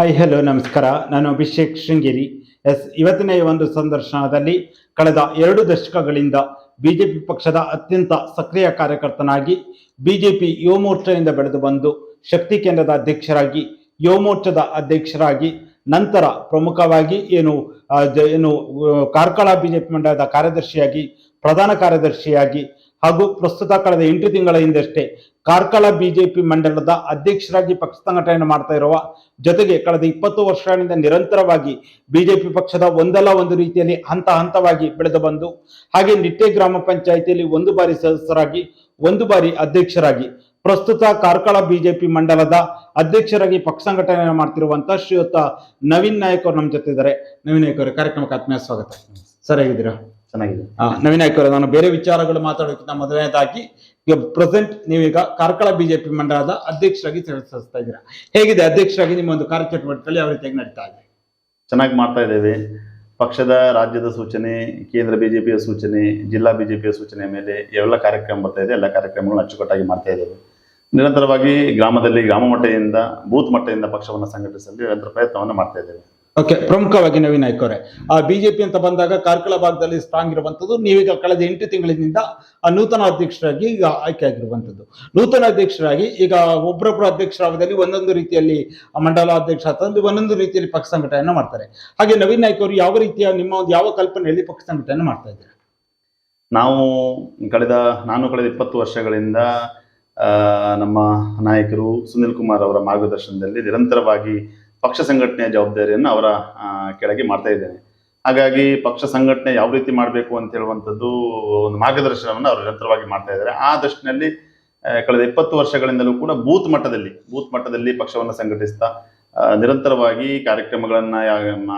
Hi hello ನಮಸ್ಕಾರ. ನಾನು Abhishek Sringeri. S, ಇವತ್ತಿನ ಈ ಒಂದು ಸಂದರ್ಶನದಲ್ಲಿ ಕಳೆದ ಎರಡು ದಶಕಗಳಿಂದ ಬಿಜೆಪಿ ಪಕ್ಷದ ಅತ್ಯಂತ ಸಕ್ರಿಯ ಕಾರ್ಯಕರ್ತನಾಗಿ ಬಿಜೆಪಿ ಯುವ ಮೋರ್ಚಾದಿಂದ ಬೆಳೆದು ಬಂದು ಶಕ್ತಿ ಕೇಂದ್ರದ ಅಧ್ಯಕ್ಷರಾಗಿ, ಯುವ ಮೋರ್ಚಾದ ಅಧ್ಯಕ್ಷರಾಗಿ, ನಂತರ ಪ್ರಮುಖವಾಗಿ ಏನು ಜ- ಏನು ಜೆ ಕಾರ್ಕಳ ಬಿಜೆಪಿ ಮಂಡಲದ ಕಾರ್ಯದರ್ಶಿಯಾಗಿ, ಪ್ರಧಾನ ಕಾರ್ಯದರ್ಶಿಯಾಗಿ ಹಾಗೂ ಪ್ರಸ್ತುತ ಕಳೆದ ಎಂಟು ತಿಂಗಳ ಹಿಂದಷ್ಟೇ ಕಾರ್ಕಳ ಬಿಜೆಪಿ ಮಂಡಲದ ಅಧ್ಯಕ್ಷರಾಗಿ ಪಕ್ಷ ಸಂಘಟನೆ ಮಾಡ್ತಾ ಇರುವ ಜೊತೆಗೆ ಕಳೆದ ಇಪ್ಪತ್ತು ವರ್ಷಗಳಿಂದ ನಿರಂತರವಾಗಿ ಬಿಜೆಪಿ ಪಕ್ಷದ ಒಂದಲ್ಲ ಒಂದು ರೀತಿಯಲ್ಲಿ ಹಂತ ಹಂತವಾಗಿ ಬೆಳೆದು ಬಂದು ಹಾಗೆ ನಿಟ್ಟೆ ಗ್ರಾಮ ಪಂಚಾಯಿತಿಯಲ್ಲಿ ಒಂದು ಬಾರಿ ಸದಸ್ಯರಾಗಿ, ಒಂದು ಬಾರಿ ಅಧ್ಯಕ್ಷರಾಗಿ ಪ್ರಸ್ತುತ ಕಾರ್ಕಳ ಬಿಜೆಪಿ ಮಂಡಲದ ಅಧ್ಯಕ್ಷರಾಗಿ ಪಕ್ಷ ಸಂಘಟನೆ ಮಾಡ್ತಿರುವಂತ ಶ್ರೀಯುತ ನವೀನ್ ನಾಯಕ್ ಅವರು ನಮ್ಮ ಜೊತೆ ಇದ್ದಾರೆ. ನವೀನ್ ನಾಯಕ್ ಅವರು, ಕಾರ್ಯಕ್ರಮಕ್ಕೆ ಆತ್ಮೀಯ ಸ್ವಾಗತ. ಸರ್ ಚೆನ್ನಾಗಿದೆ. ನವೀನ್ ನಾಯಕ್ ನಾನು ಬೇರೆ ವಿಚಾರಗಳು ಮಾತಾಡೋಕ್ಕಿಂತ ಮೊದಲನೇದಾಗಿ ಈಗ ಪ್ರೆಸೆಂಟ್ ನೀವೀಗ ಕಾರ್ಕಳ ಬಿಜೆಪಿ ಮಂಡಲದ ಅಧ್ಯಕ್ಷರಾಗಿ ಸಲ್ಲಿಸ್ತಾ ಇದ್ದೀರಾ. ಹೇಗಿದೆ ಅಧ್ಯಕ್ಷರಾಗಿ ನಿಮ್ಮ ಒಂದು ಕಾರ್ಯಚಟುವಟಿಕೆಯಲ್ಲಿ ಯಾವ ರೀತಿಯಾಗಿ ನಡೀತಾ ಇದೆ? ಚೆನ್ನಾಗಿ ಮಾಡ್ತಾ ಇದ್ದೇವೆ. ಪಕ್ಷದ ರಾಜ್ಯದ ಸೂಚನೆ ಕೇಂದ್ರ ಬಿಜೆಪಿಯ ಸೂಚನೆ ಜಿಲ್ಲಾ ಬಿಜೆಪಿಯ ಸೂಚನೆ ಮೇಲೆ ಎಲ್ಲ ಕಾರ್ಯಕ್ರಮ ಬರ್ತಾ ಇದೆ. ಎಲ್ಲ ಕಾರ್ಯಕ್ರಮಗಳನ್ನು ಅಚ್ಚುಕಟ್ಟಾಗಿ ಮಾಡ್ತಾ ಇದ್ದೇವೆ. ನಿರಂತರವಾಗಿ ಗ್ರಾಮದಲ್ಲಿ ಗ್ರಾಮ ಮಟ್ಟದಿಂದ ಬೂತ್ ಮಟ್ಟದಿಂದ ಪಕ್ಷವನ್ನು ಸಂಘಟಿಸಲು ನಿರಂತರ ಪ್ರಯತ್ನವನ್ನು ಮಾಡ್ತಾ ಇದ್ದೇವೆ. ಓಕೆ, ಪ್ರಮುಖವಾಗಿ ನವೀನ್ ನಾಯ್ಕ ಅವರೇ ಆ ಬಿಜೆಪಿ ಅಂತ ಬಂದಾಗ ಕಾರ್ಕಳ ಭಾಗದಲ್ಲಿ ಸ್ಟ್ರಾಂಗ್ ಇರುವಂಥದ್ದು. ನೀವೀಗ ಕಳೆದ ಎಂಟು ತಿಂಗಳಿನಿಂದ ಆ ನೂತನ ಅಧ್ಯಕ್ಷರಾಗಿ ಈಗ ಆಯ್ಕೆ ಆಗಿರುವಂಥದ್ದು. ನೂತನ ಅಧ್ಯಕ್ಷರಾಗಿ ಈಗ ಒಬ್ಬರೊಬ್ಬರು ಅಧ್ಯಕ್ಷರಾಗದಲ್ಲಿ ಒಂದೊಂದು ರೀತಿಯಲ್ಲಿ ಮಂಡಲ ಅಧ್ಯಕ್ಷ ಅಂತಂದು ಒಂದೊಂದು ರೀತಿಯಲ್ಲಿ ಪಕ್ಷ ಸಂಘಟನೆಯನ್ನು ಮಾಡ್ತಾರೆ. ಹಾಗೆ ನವೀನ್ ನಾಯ್ಕ ಯಾವ ರೀತಿಯ ನಿಮ್ಮ ಒಂದು ಯಾವ ಕಲ್ಪನೆಯಲ್ಲಿ ಪಕ್ಷ ಸಂಘಟನೆ ಮಾಡ್ತಾ ಇದ್ದಾರೆ? ನಾವು ಕಳೆದ, ನಾನು ಕಳೆದ ಇಪ್ಪತ್ತು ವರ್ಷಗಳಿಂದ ನಮ್ಮ ನಾಯಕರು ಸುನಿಲ್ ಕುಮಾರ್ ಅವರ ಮಾರ್ಗದರ್ಶನದಲ್ಲಿ ನಿರಂತರವಾಗಿ ಪಕ್ಷ ಸಂಘಟನೆಯ ಜವಾಬ್ದಾರಿಯನ್ನು ಅವರ ಕೆಳಗೆ ಮಾಡ್ತಾ ಇದ್ದೇನೆ. ಹಾಗಾಗಿ ಪಕ್ಷ ಸಂಘಟನೆ ಯಾವ ರೀತಿ ಮಾಡಬೇಕು ಅಂತ ಹೇಳುವಂಥದ್ದು ಒಂದು ಮಾರ್ಗದರ್ಶನವನ್ನು ಅವರು ನಿರಂತರವಾಗಿ ಮಾಡ್ತಾ ಇದ್ದಾರೆ. ಆ ದೃಷ್ಟಿನಲ್ಲಿ ಕಳೆದ ಇಪ್ಪತ್ತು ವರ್ಷಗಳಿಂದಲೂ ಕೂಡ ಬೂತ್ ಮಟ್ಟದಲ್ಲಿ ಬೂತ್ ಮಟ್ಟದಲ್ಲಿ ಪಕ್ಷವನ್ನು ಸಂಘಟಿಸ್ತಾ ನಿರಂತರವಾಗಿ ಕಾರ್ಯಕ್ರಮಗಳನ್ನು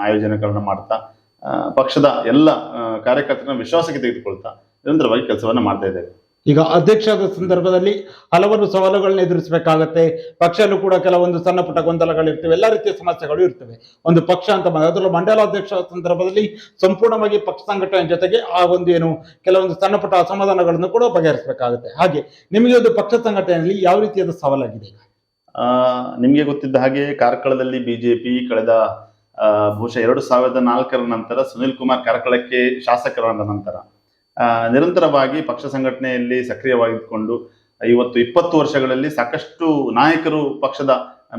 ಆಯೋಜನೆಗಳನ್ನು ಮಾಡ್ತಾ ಪಕ್ಷದ ಎಲ್ಲ ಕಾರ್ಯಕರ್ತರನ್ನ ವಿಶ್ವಾಸಕ್ಕೆ ತೆಗೆದುಕೊಳ್ತಾ ನಿರಂತರವಾಗಿ ಕೆಲಸವನ್ನು ಮಾಡ್ತಾ ಇದ್ದೇವೆ. ಈಗ ಅಧ್ಯಕ್ಷದ ಸಂದರ್ಭದಲ್ಲಿ ಹಲವಾರು ಸವಾಲುಗಳನ್ನ ಎದುರಿಸಬೇಕಾಗತ್ತೆ. ಪಕ್ಷಲ್ಲೂ ಕೂಡ ಕೆಲವೊಂದು ಸಣ್ಣ ಪುಟ್ಟ ಗೊಂದಲಗಳಿರ್ತವೆ. ಎಲ್ಲ ರೀತಿಯ ಸಮಸ್ಯೆಗಳು ಇರ್ತವೆ. ಒಂದು ಪಕ್ಷ ಅಂತ ಬಂದ ಅದರಲ್ಲೂ ಮಂಡಲಾಧ್ಯಕ್ಷ ಸಂದರ್ಭದಲ್ಲಿ ಸಂಪೂರ್ಣವಾಗಿ ಪಕ್ಷ ಸಂಘಟನೆ ಜೊತೆಗೆ ಆ ಒಂದು ಏನು ಕೆಲವೊಂದು ಸಣ್ಣ ಪುಟ್ಟ ಅಸಮಾಧಾನಗಳನ್ನು ಕೂಡ ಬಗೆಹರಿಸಬೇಕಾಗುತ್ತೆ. ಹಾಗೆ ನಿಮಗೆ ಒಂದು ಪಕ್ಷ ಸಂಘಟನೆಯಲ್ಲಿ ಯಾವ ರೀತಿಯಾದ ಸವಾಲಾಗಿದೆ? ನಿಮಗೆ ಗೊತ್ತಿದ್ದ ಹಾಗೆ ಕಾರ್ಕಳದಲ್ಲಿ ಬಿಜೆಪಿ ಕಳೆದ ಬಹುಶಃ ಎರಡು ಸಾವಿರದ ನಾಲ್ಕರ ನಂತರ ಸುನಿಲ್ ಕುಮಾರ್ ಕಾರ್ಕಳಕ್ಕೆ ಶಾಸಕರಾದ ನಂತರ ನಿರಂತರವಾಗಿ ಪಕ್ಷ ಸಂಘಟನೆಯಲ್ಲಿ ಸಕ್ರಿಯವಾಗಿದ್ದುಕೊಂಡು, ಇವತ್ತು ಇಪ್ಪತ್ತು ವರ್ಷಗಳಲ್ಲಿ ಸಾಕಷ್ಟು ನಾಯಕರು ಪಕ್ಷದ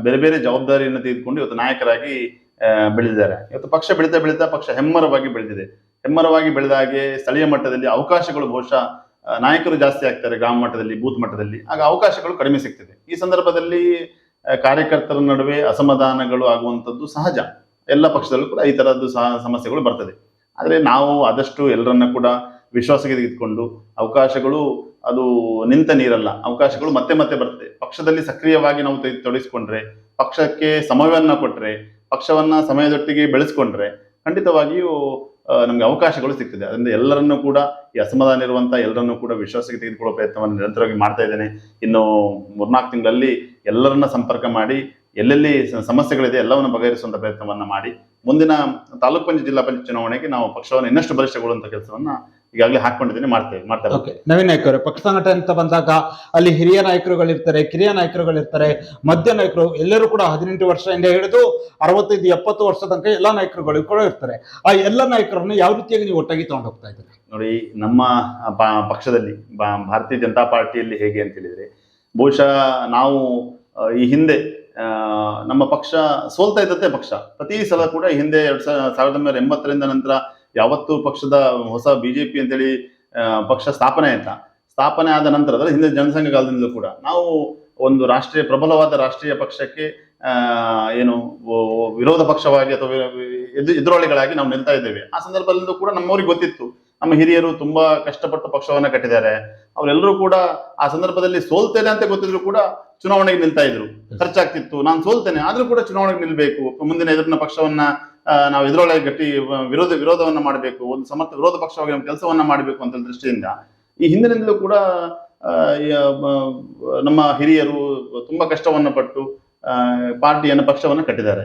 ಬೇರೆ ಬೇರೆ ಜವಾಬ್ದಾರಿಯನ್ನು ತೆಗೆದುಕೊಂಡು ಇವತ್ತು ನಾಯಕರಾಗಿ ಬೆಳೆದಿದ್ದಾರೆ. ಇವತ್ತು ಪಕ್ಷ ಬೆಳೀತಾ ಬೆಳೀತಾ ಪಕ್ಷ ಹೆಮ್ಮರವಾಗಿ ಬೆಳೆದಿದೆ. ಹೆಮ್ಮರವಾಗಿ ಬೆಳೆದಾಗೆ ಸ್ಥಳೀಯ ಮಟ್ಟದಲ್ಲಿ ಅವಕಾಶಗಳು ಬಹುಶಃ ನಾಯಕರು ಜಾಸ್ತಿ ಆಗ್ತಾರೆ ಗ್ರಾಮ ಮಟ್ಟದಲ್ಲಿ, ಬೂತ್ ಮಟ್ಟದಲ್ಲಿ. ಆಗ ಅವಕಾಶಗಳು ಕಡಿಮೆ ಸಿಗ್ತದೆ. ಈ ಸಂದರ್ಭದಲ್ಲಿ ಕಾರ್ಯಕರ್ತರ ನಡುವೆ ಅಸಮಾಧಾನಗಳು ಆಗುವಂಥದ್ದು ಸಹಜ. ಎಲ್ಲ ಪಕ್ಷದಲ್ಲೂ ಕೂಡ ಈ ತರದ್ದು ಸಹ ಸಮಸ್ಯೆಗಳು ಬರ್ತದೆ. ಆದರೆ ನಾವು ಆದಷ್ಟು ಎಲ್ಲರನ್ನ ಕೂಡ ವಿಶ್ವಾಸಕ್ಕೆ ತೆಗೆದುಕೊಂಡು ಅವಕಾಶಗಳು ಅದು ನಿಂತ ನೀರಲ್ಲ. ಅವಕಾಶಗಳು ಮತ್ತೆ ಮತ್ತೆ ಬರುತ್ತೆ. ಪಕ್ಷದಲ್ಲಿ ಸಕ್ರಿಯವಾಗಿ ನಾವು ತೊಡಗಿಸ್ಕೊಂಡ್ರೆ, ಪಕ್ಷಕ್ಕೆ ಸಮಯವನ್ನು ಕೊಟ್ಟರೆ ಪಕ್ಷವನ್ನ ಸಮಯದೊಟ್ಟಿಗೆ ಬೆಳೆಸ್ಕೊಂಡ್ರೆ ಖಂಡಿತವಾಗಿಯೂ ನಮಗೆ ಅವಕಾಶಗಳು ಸಿಗ್ತದೆ. ಅದರಿಂದ ಎಲ್ಲರನ್ನೂ ಕೂಡ ಈ ಅಸಮಾಧಾನ ಇರುವಂತ ಎಲ್ಲರನ್ನೂ ಕೂಡ ವಿಶ್ವಾಸಕ್ಕೆ ತೆಗೆದುಕೊಳ್ಳೋ ಪ್ರಯತ್ನವನ್ನು ನಿರಂತರವಾಗಿ ಮಾಡ್ತಾ ಇದ್ದೇನೆ. ಇನ್ನು ಮೂರ್ನಾಲ್ಕು ತಿಂಗಳಲ್ಲಿ ಎಲ್ಲರನ್ನ ಸಂಪರ್ಕ ಮಾಡಿ, ಎಲ್ಲೆಲ್ಲಿ ಸಮಸ್ಯೆಗಳಿದೆ ಎಲ್ಲವನ್ನು ಬಗೆಹರಿಸುವಂತ ಪ್ರಯತ್ನವನ್ನ ಮಾಡಿ, ಮುಂದಿನ ತಾಲೂಕು ಪಂಚಾಯತ್, ಜಿಲ್ಲಾ ಪಂಚಾಯತ್ ಚುನಾವಣೆಗೆ ನಾವು ಪಕ್ಷವನ್ನು ಇನ್ನಷ್ಟು ಬಲಿಷ್ಠಗೊಳ್ಳುವಂತ ಕೆಲಸವನ್ನ ಈಗಾಗಲೇ ಹಾಕೊಂಡಿದ್ದೀನಿ ಮಾಡ್ತೇವೆ ಮಾಡ್ತಾರೆ ಓಕೆ. ನವೀನ್ ನಾಯ್ಕ ಅವರೇ ಪಕ್ಷ ಸಂಘಟನೆ ಅಂತ ಬಂದಾಗ ಅಲ್ಲಿ ಹಿರಿಯ ನಾಯಕರುಗಳಿರ್ತಾರೆ ಕಿರಿಯ ನಾಯಕರುಗಳಿರ್ತಾರೆ ಮಧ್ಯ ನಾಯಕರು ಎಲ್ಲರೂ ಕೂಡ ಹದಿನೆಂಟು ವರ್ಷದಿಂದ ಹಿಡಿದು ಅರವತ್ತೈದು ಎಪ್ಪತ್ತು ವರ್ಷ ತನಕ ಎಲ್ಲ ನಾಯಕರುಗಳು ಕೂಡ ಇರ್ತಾರೆ. ಆ ಎಲ್ಲ ನಾಯಕರನ್ನು ಯಾವ ರೀತಿಯಾಗಿ ನೀವು ಒಟ್ಟಾಗಿ ತಗೊಂಡು ಹೋಗ್ತಾ ಇದ್ದೀರಿ? ನೋಡಿ ನಮ್ಮ ಪಕ್ಷದಲ್ಲಿ ಭಾರತೀಯ ಜನತಾ ಪಾರ್ಟಿಯಲ್ಲಿ ಹೇಗೆ ಅಂತ ಹೇಳಿದ್ರೆ ಬಹುಶಃ ನಾವು ಈ ಹಿಂದೆ ಆ, ನಮ್ಮ ಪಕ್ಷ ಸೋಲ್ತಾ ಇದ್ದದ್ದೇ ಪಕ್ಷ. ಪ್ರತಿ ಸಲ ಕೂಡ ಈ ಹಿಂದೆ ಎರಡ್ ಸಾವಿರದ ಒಂಬೈನೂರ ಎಂಬತ್ತರಿಂದ ನಂತರ ಯಾವತ್ತು ಪಕ್ಷದ ಹೊಸ ಬಿಜೆಪಿ ಅಂತೇಳಿ ಪಕ್ಷ ಸ್ಥಾಪನೆ ಆಯ್ತಾ? ಸ್ಥಾಪನೆ ಆದ ನಂತರ ಹಿಂದಿನ ಹಿಂದೆ ಜನಸಂಘ ಕಾಲದಿಂದಲೂ ಕೂಡ ನಾವು ಒಂದು ರಾಷ್ಟ್ರೀಯ, ಪ್ರಬಲವಾದ ರಾಷ್ಟ್ರೀಯ ಪಕ್ಷಕ್ಕೆ ಏನು ವಿರೋಧ ಪಕ್ಷವಾಗಿ ಅಥವಾ ಎದುರಾಳಿಗಳಾಗಿ ನಾವು ನಿಲ್ತಾ ಇದ್ದೇವೆ. ಆ ಸಂದರ್ಭದಲ್ಲೂ ಕೂಡ ನಮ್ಮವ್ರಿಗೆ ಗೊತ್ತಿತ್ತು. ನಮ್ಮ ಹಿರಿಯರು ತುಂಬಾ ಕಷ್ಟಪಟ್ಟು ಪಕ್ಷವನ್ನ ಕಟ್ಟಿದ್ದಾರೆ. ಅವರೆಲ್ಲರೂ ಕೂಡ ಆ ಸಂದರ್ಭದಲ್ಲಿ ಸೋಲ್ತೇನೆ ಅಂತ ಗೊತ್ತಿದ್ರು ಕೂಡ ಚುನಾವಣೆಗೆ ನಿಲ್ತಾ ಇದ್ರು. ಖರ್ಚಾಗ್ತಿತ್ತು. ನಾನು ಸೋಲ್ತೇನೆ. ಆದ್ರೂ ಕೂಡ ಚುನಾವಣೆಗೆ ನಿಲ್ಬೇಕು. ಮುಂದಿನ ಎದುರಿನ ಪಕ್ಷವನ್ನ ನಾವು ಇದರೊಳಗೆ ಗಟ್ಟಿ ವಿರೋಧ, ವಿರೋಧವನ್ನು ಮಾಡಬೇಕು, ಒಂದು ಸಮರ್ಥ, ವಿರೋಧ ಪಕ್ಷವಾಗಿ ನಮ್ಮ ಕೆಲಸವನ್ನ ಮಾಡಬೇಕು ಅಂತ ದೃಷ್ಟಿಯಿಂದ, ಈ ಹಿಂದಿನಿಂದಲೂ ಕೂಡ ನಮ್ಮ ಹಿರಿಯರು ತುಂಬಾ ಕಷ್ಟವನ್ನು ಪಟ್ಟು ಪಾರ್ಟಿಯನ್ನು, ಪಕ್ಷವನ್ನ ಕಟ್ಟಿದ್ದಾರೆ.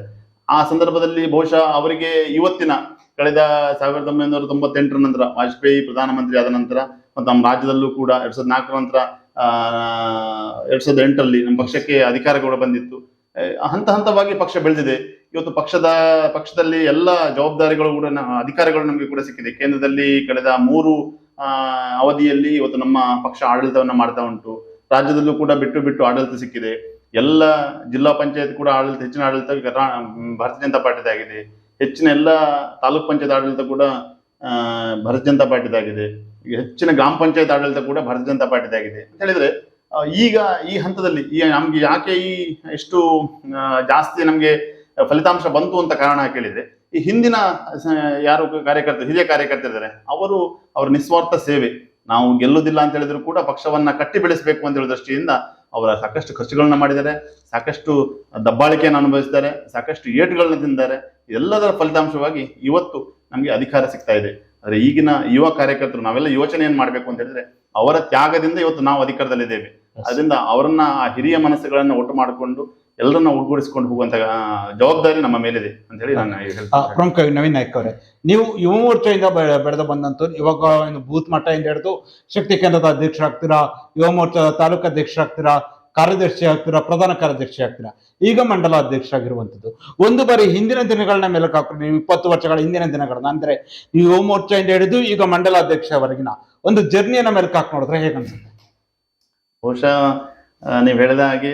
ಆ ಸಂದರ್ಭದಲ್ಲಿ ಬಹುಶಃ ಅವರಿಗೆ ಇವತ್ತಿನ ಕಳೆದ ಸಾವಿರದ ಒಂಬೈನೂರ ತೊಂಬತ್ತೆಂಟರ ನಂತರ ವಾಜಪೇಯಿ ಪ್ರಧಾನಮಂತ್ರಿ ಆದ ನಂತರ ಮತ್ತು ನಮ್ಮ ರಾಜ್ಯದಲ್ಲೂ ಕೂಡ ಎರಡ್ ಸಾವಿರದ ನಾಲ್ಕರ ನಂತರ ಎರಡ್ ಸಾವಿರದ ಎಂಟರಲ್ಲಿ ನಮ್ಮ ಪಕ್ಷಕ್ಕೆ ಅಧಿಕಾರ ಕೂಡ ಬಂದಿತ್ತು. ಹಂತ ಹಂತವಾಗಿ ಪಕ್ಷ ಬೆಳೆದಿದೆ. ಇವತ್ತು ಪಕ್ಷದ, ಪಕ್ಷದಲ್ಲಿ ಎಲ್ಲ ಜವಾಬ್ದಾರಿಗಳು ಕೂಡ ಅಧಿಕಾರಿಗಳು ನಮಗೆ ಕೂಡ ಸಿಕ್ಕಿದೆ. ಕೇಂದ್ರದಲ್ಲಿ ಕಳೆದ ಮೂರು ಅವಧಿಯಲ್ಲಿ ಇವತ್ತು ನಮ್ಮ ಪಕ್ಷ ಆಡಳಿತವನ್ನು ಮಾಡ್ತಾ ಉಂಟು. ರಾಜ್ಯದಲ್ಲೂ ಕೂಡ ಬಿಟ್ಟು ಬಿಟ್ಟು ಆಡಳಿತ ಸಿಕ್ಕಿದೆ. ಎಲ್ಲ ಜಿಲ್ಲಾ ಪಂಚಾಯತ್ ಕೂಡ ಆಡಳಿತ, ಹೆಚ್ಚಿನ ಆಡಳಿತ ಭಾರತೀಯ ಜನತಾ ಪಾರ್ಟಿದಾಗಿದೆ ಹೆಚ್ಚಿನ ಎಲ್ಲ ತಾಲೂಕ್ ಪಂಚಾಯತ್ ಆಡಳಿತ ಕೂಡ ಭಾರತೀಯ ಜನತಾ ಪಾರ್ಟಿದಾಗಿದೆ ಹೆಚ್ಚಿನ ಗ್ರಾಮ ಪಂಚಾಯತ್ ಆಡಳಿತ ಕೂಡ ಭಾರತೀಯ ಜನತಾ ಪಾರ್ಟಿದಾಗಿದೆ ಅಂತ ಹೇಳಿದ್ರೆ ಈಗ ಈ ಹಂತದಲ್ಲಿ, ಈ ನಮ್ಗೆ ಯಾಕೆ ಈ, ಎಷ್ಟು ಜಾಸ್ತಿ ನಮ್ಗೆ ಫಲಿತಾಂಶ ಬಂತು ಅಂತ ಕಾರಣ ಕೇಳಿದ್ರೆ, ಈ ಹಿಂದಿನ ಯಾರು ಕಾರ್ಯಕರ್ತರು ಹಿರಿಯ ಕಾರ್ಯಕರ್ತರಿದ್ದಾರೆ ಅವರು ಅವರ ನಿಸ್ವಾರ್ಥ ಸೇವೆ, ನಾವು ಗೆಲ್ಲುವುದಿಲ್ಲ ಅಂತ ಹೇಳಿದ್ರು ಕೂಡ ಪಕ್ಷವನ್ನ ಕಟ್ಟಿ ಬೆಳೆಸಬೇಕು ಅಂತ ಹೇಳಿದ ದೃಷ್ಟಿಯಿಂದ ಅವರ ಸಾಕಷ್ಟು ಖರ್ಚುಗಳನ್ನ ಮಾಡಿದ್ದಾರೆ, ಸಾಕಷ್ಟು ದಬ್ಬಾಳಿಕೆಯನ್ನು ಅನುಭವಿಸಿದ್ದಾರೆ ಸಾಕಷ್ಟು ಏಟುಗಳನ್ನ ತಿಂದಿದ್ದಾರೆ ಎಲ್ಲದರ ಫಲಿತಾಂಶವಾಗಿ ಇವತ್ತು ನಮಗೆ ಅಧಿಕಾರ ಸಿಗ್ತಾ ಇದೆ. ಆದ್ರೆ ಈಗಿನ ಯುವ ಕಾರ್ಯಕರ್ತರು, ನಾವೆಲ್ಲ ಯೋಚನೆ ಏನು ಮಾಡಬೇಕು ಅಂತ ಹೇಳಿದ್ರೆ ಅವರ ತ್ಯಾಗದಿಂದ ಇವತ್ತು ನಾವು ಅಧಿಕಾರದಲ್ಲಿದ್ದೇವೆ. ಅದರಿಂದ ಅವರನ್ನ ಆ ಹಿರಿಯ ಮನಸ್ಸುಗಳನ್ನ ಒಟ್ಟು ಮಾಡಿಕೊಂಡು ಎಲ್ಲರನ್ನ ಒಗ್ಗೂಡಿಸಿಕೊಂಡು ಹೋಗುವಂತ ಜವಾಬ್ದಾರಿ ನಮ್ಮ ಮೇಲಿದೆ ಅಂತ ಹೇಳಿ ನಾನು ಪ್ರಮುಖ ನವೀನ್ ನಾಯ್ಕ ಅವರೇ ನೀವು ಯುವ ಮೋರ್ಚಾಯಿಂದ ಬೆಳೆದು ಬಂದಂತವ್ರು ಇವಾಗ ಒಂದು ಬೂತ್ ಮಟ್ಟದಿಂದ ಹಿಡಿದು ಶಕ್ತಿ ಕೇಂದ್ರದ ಅಧ್ಯಕ್ಷರಾಗ್ತೀರಾ ಯುವ ಮೋರ್ಚಾದ ತಾಲೂಕು ಅಧ್ಯಕ್ಷರಾಗ್ತೀರಾ ಕಾರ್ಯದರ್ಶಿ ಆಗ್ತೀರಾ ಪ್ರಧಾನ ಕಾರ್ಯದರ್ಶಿ ಆಗ್ತೀರಾ ಈಗ ಮಂಡಲ ಅಧ್ಯಕ್ಷ ಆಗಿರುವಂತದ್ದು ಒಂದು ಬಾರಿ ಹಿಂದಿನ ದಿನಗಳನ್ನ ಮೇಲೆ ಹಾಕೊಂಡು ನೀವು ಇಪ್ಪತ್ತು ವರ್ಷಗಳ ಹಿಂದಿನ ದಿನಗಳನ್ನ ಅಂದ್ರೆ ನೀವು ಯುವ ಮೋರ್ಚಾದಿಂದ ಹಿಡಿದು ಈಗ ಮಂಡಲ ಅಧ್ಯಕ್ಷವರೆಗಿನ ಒಂದು ಜರ್ನಿಯನ್ನ ಮೇಲೆ ಹಾಕಿ ನೋಡಿದ್ರೆ ಹೇಗೆ ಅನ್ಸುತ್ತೆ ಬಹುಶಃ ನೀವು ಹೇಳಿದ ಹಾಗೆ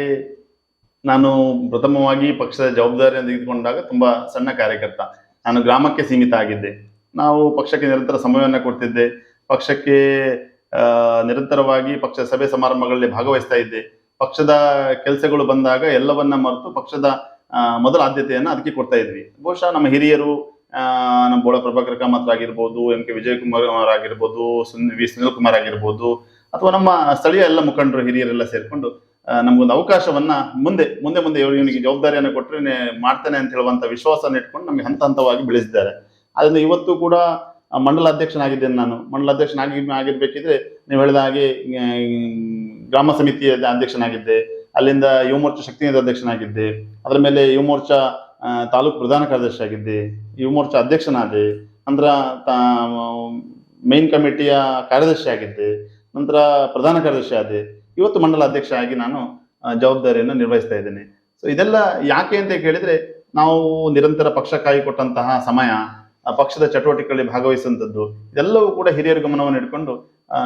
ನಾನು ಪ್ರಥಮವಾಗಿ ಪಕ್ಷದ ಜವಾಬ್ದಾರಿಯನ್ನು ತೆಗೆದುಕೊಂಡಾಗ ತುಂಬ ಸಣ್ಣ ಕಾರ್ಯಕರ್ತ. ನಾನು ಗ್ರಾಮಕ್ಕೆ ಸೀಮಿತ ಆಗಿದ್ದೆ. ನಾವು ಪಕ್ಷಕ್ಕೆ ನಿರಂತರ ಸಮಯವನ್ನು ಕೊಡ್ತಿದ್ದೆ. ಪಕ್ಷಕ್ಕೆ ನಿರಂತರವಾಗಿ ಪಕ್ಷ ಸಭೆ ಸಮಾರಂಭಗಳಲ್ಲಿ ಭಾಗವಹಿಸ್ತಾ ಇದ್ದೆ. ಪಕ್ಷದ ಕೆಲಸಗಳು ಬಂದಾಗ ಎಲ್ಲವನ್ನ ಮರೆತು ಪಕ್ಷದ ಮೊದಲ ಆದ್ಯತೆಯನ್ನು ಅದಕ್ಕೆ ಕೊಡ್ತಾ ಇದ್ವಿ. ಬಹುಶಃ ನಮ್ಮ ಹಿರಿಯರು ನಮ್ಮ ಬೋಳ ಪ್ರಭಾಕರ್ ಕಾಮತ್ ಆಗಿರ್ಬೋದು, ಎಂ ಕೆ ವಿಜಯಕುಮಾರ್ ಆಗಿರ್ಬೋದು ಸುನ್, ವಿ. ಸುನಿಲ್ ಕುಮಾರ್ ಆಗಿರ್ಬೋದು ಅಥವಾ ನಮ್ಮ ಸ್ಥಳೀಯ ಎಲ್ಲ ಮುಖಂಡರು, ಹಿರಿಯರೆಲ್ಲ ಸೇರಿಕೊಂಡು ನಮಗೊಂದು ಅವಕಾಶವನ್ನ ಮುಂದೆ ಮುಂದೆ ಮುಂದೆ ಇವನಿಗೆ ಜವಾಬ್ದಾರಿಯನ್ನು ಕೊಟ್ಟರೆ ಮಾಡ್ತಾನೆ ಅಂತ ಹೇಳುವಂತ ವಿಶ್ವಾಸನ ಇಟ್ಕೊಂಡು ನಮಗೆ ಹಂತ ಹಂತವಾಗಿ ಬೆಳೆಸಿದ್ದಾರೆ. ಅದರಿಂದ ಇವತ್ತು ಕೂಡ ಮಂಡಲ ಅಧ್ಯಕ್ಷನಾಗಿದ್ದೇನೆ ನಾನು. ಮಂಡಲ ಅಧ್ಯಕ್ಷನಾಗಿ ಆಗಿರ್ಬೇಕಿದ್ರೆ ನೀವು ಹೇಳಿದ ಹಾಗೆ ಗ್ರಾಮ ಸಮಿತಿಯ ಅಧ್ಯಕ್ಷನಾಗಿದ್ದೆ, ಅಲ್ಲಿಂದ ಯುವ ಮೋರ್ಚಾ ಶಕ್ತಿಯಿಂದ ಅಧ್ಯಕ್ಷನಾಗಿದ್ದೆ, ಅದರ ಮೇಲೆ ಯುವ ಮೋರ್ಚಾ ತಾಲೂಕು ಪ್ರಧಾನ ಕಾರ್ಯದರ್ಶಿ ಆಗಿದ್ದೆ, ಯುವ ಮೋರ್ಚಾ ಅಧ್ಯಕ್ಷನಾದೆ, ನಂತರ ಮೇನ್ ಕಮಿಟಿಯ ಕಾರ್ಯದರ್ಶಿ ಆಗಿದ್ದೆ ನಂತರ ಪ್ರಧಾನ ಕಾರ್ಯದರ್ಶಿ ಆದೆ. ಇವತ್ತು ಮಂಡಲ ಅಧ್ಯಕ್ಷ ಆಗಿ ನಾನು ಜವಾಬ್ದಾರಿಯನ್ನು ನಿರ್ವಹಿಸ್ತಾ ಇದ್ದೇನೆ. ಸೊ ಇದೆಲ್ಲ ಯಾಕೆ ಅಂತ ಕೇಳಿದ್ರೆ ನಾವು ನಿರಂತರ ಪಕ್ಷ ಕೊಟ್ಟಂತಹ ಸಮಯ ಪಕ್ಷದ ಚಟುವಟಿಕೆಗಳಲ್ಲಿ ಭಾಗವಹಿಸುವಂಥದ್ದು ಇದೆಲ್ಲವೂ ಕೂಡ ಹಿರಿಯರ ಗಮನವನ್ನು ಇಟ್ಕೊಂಡು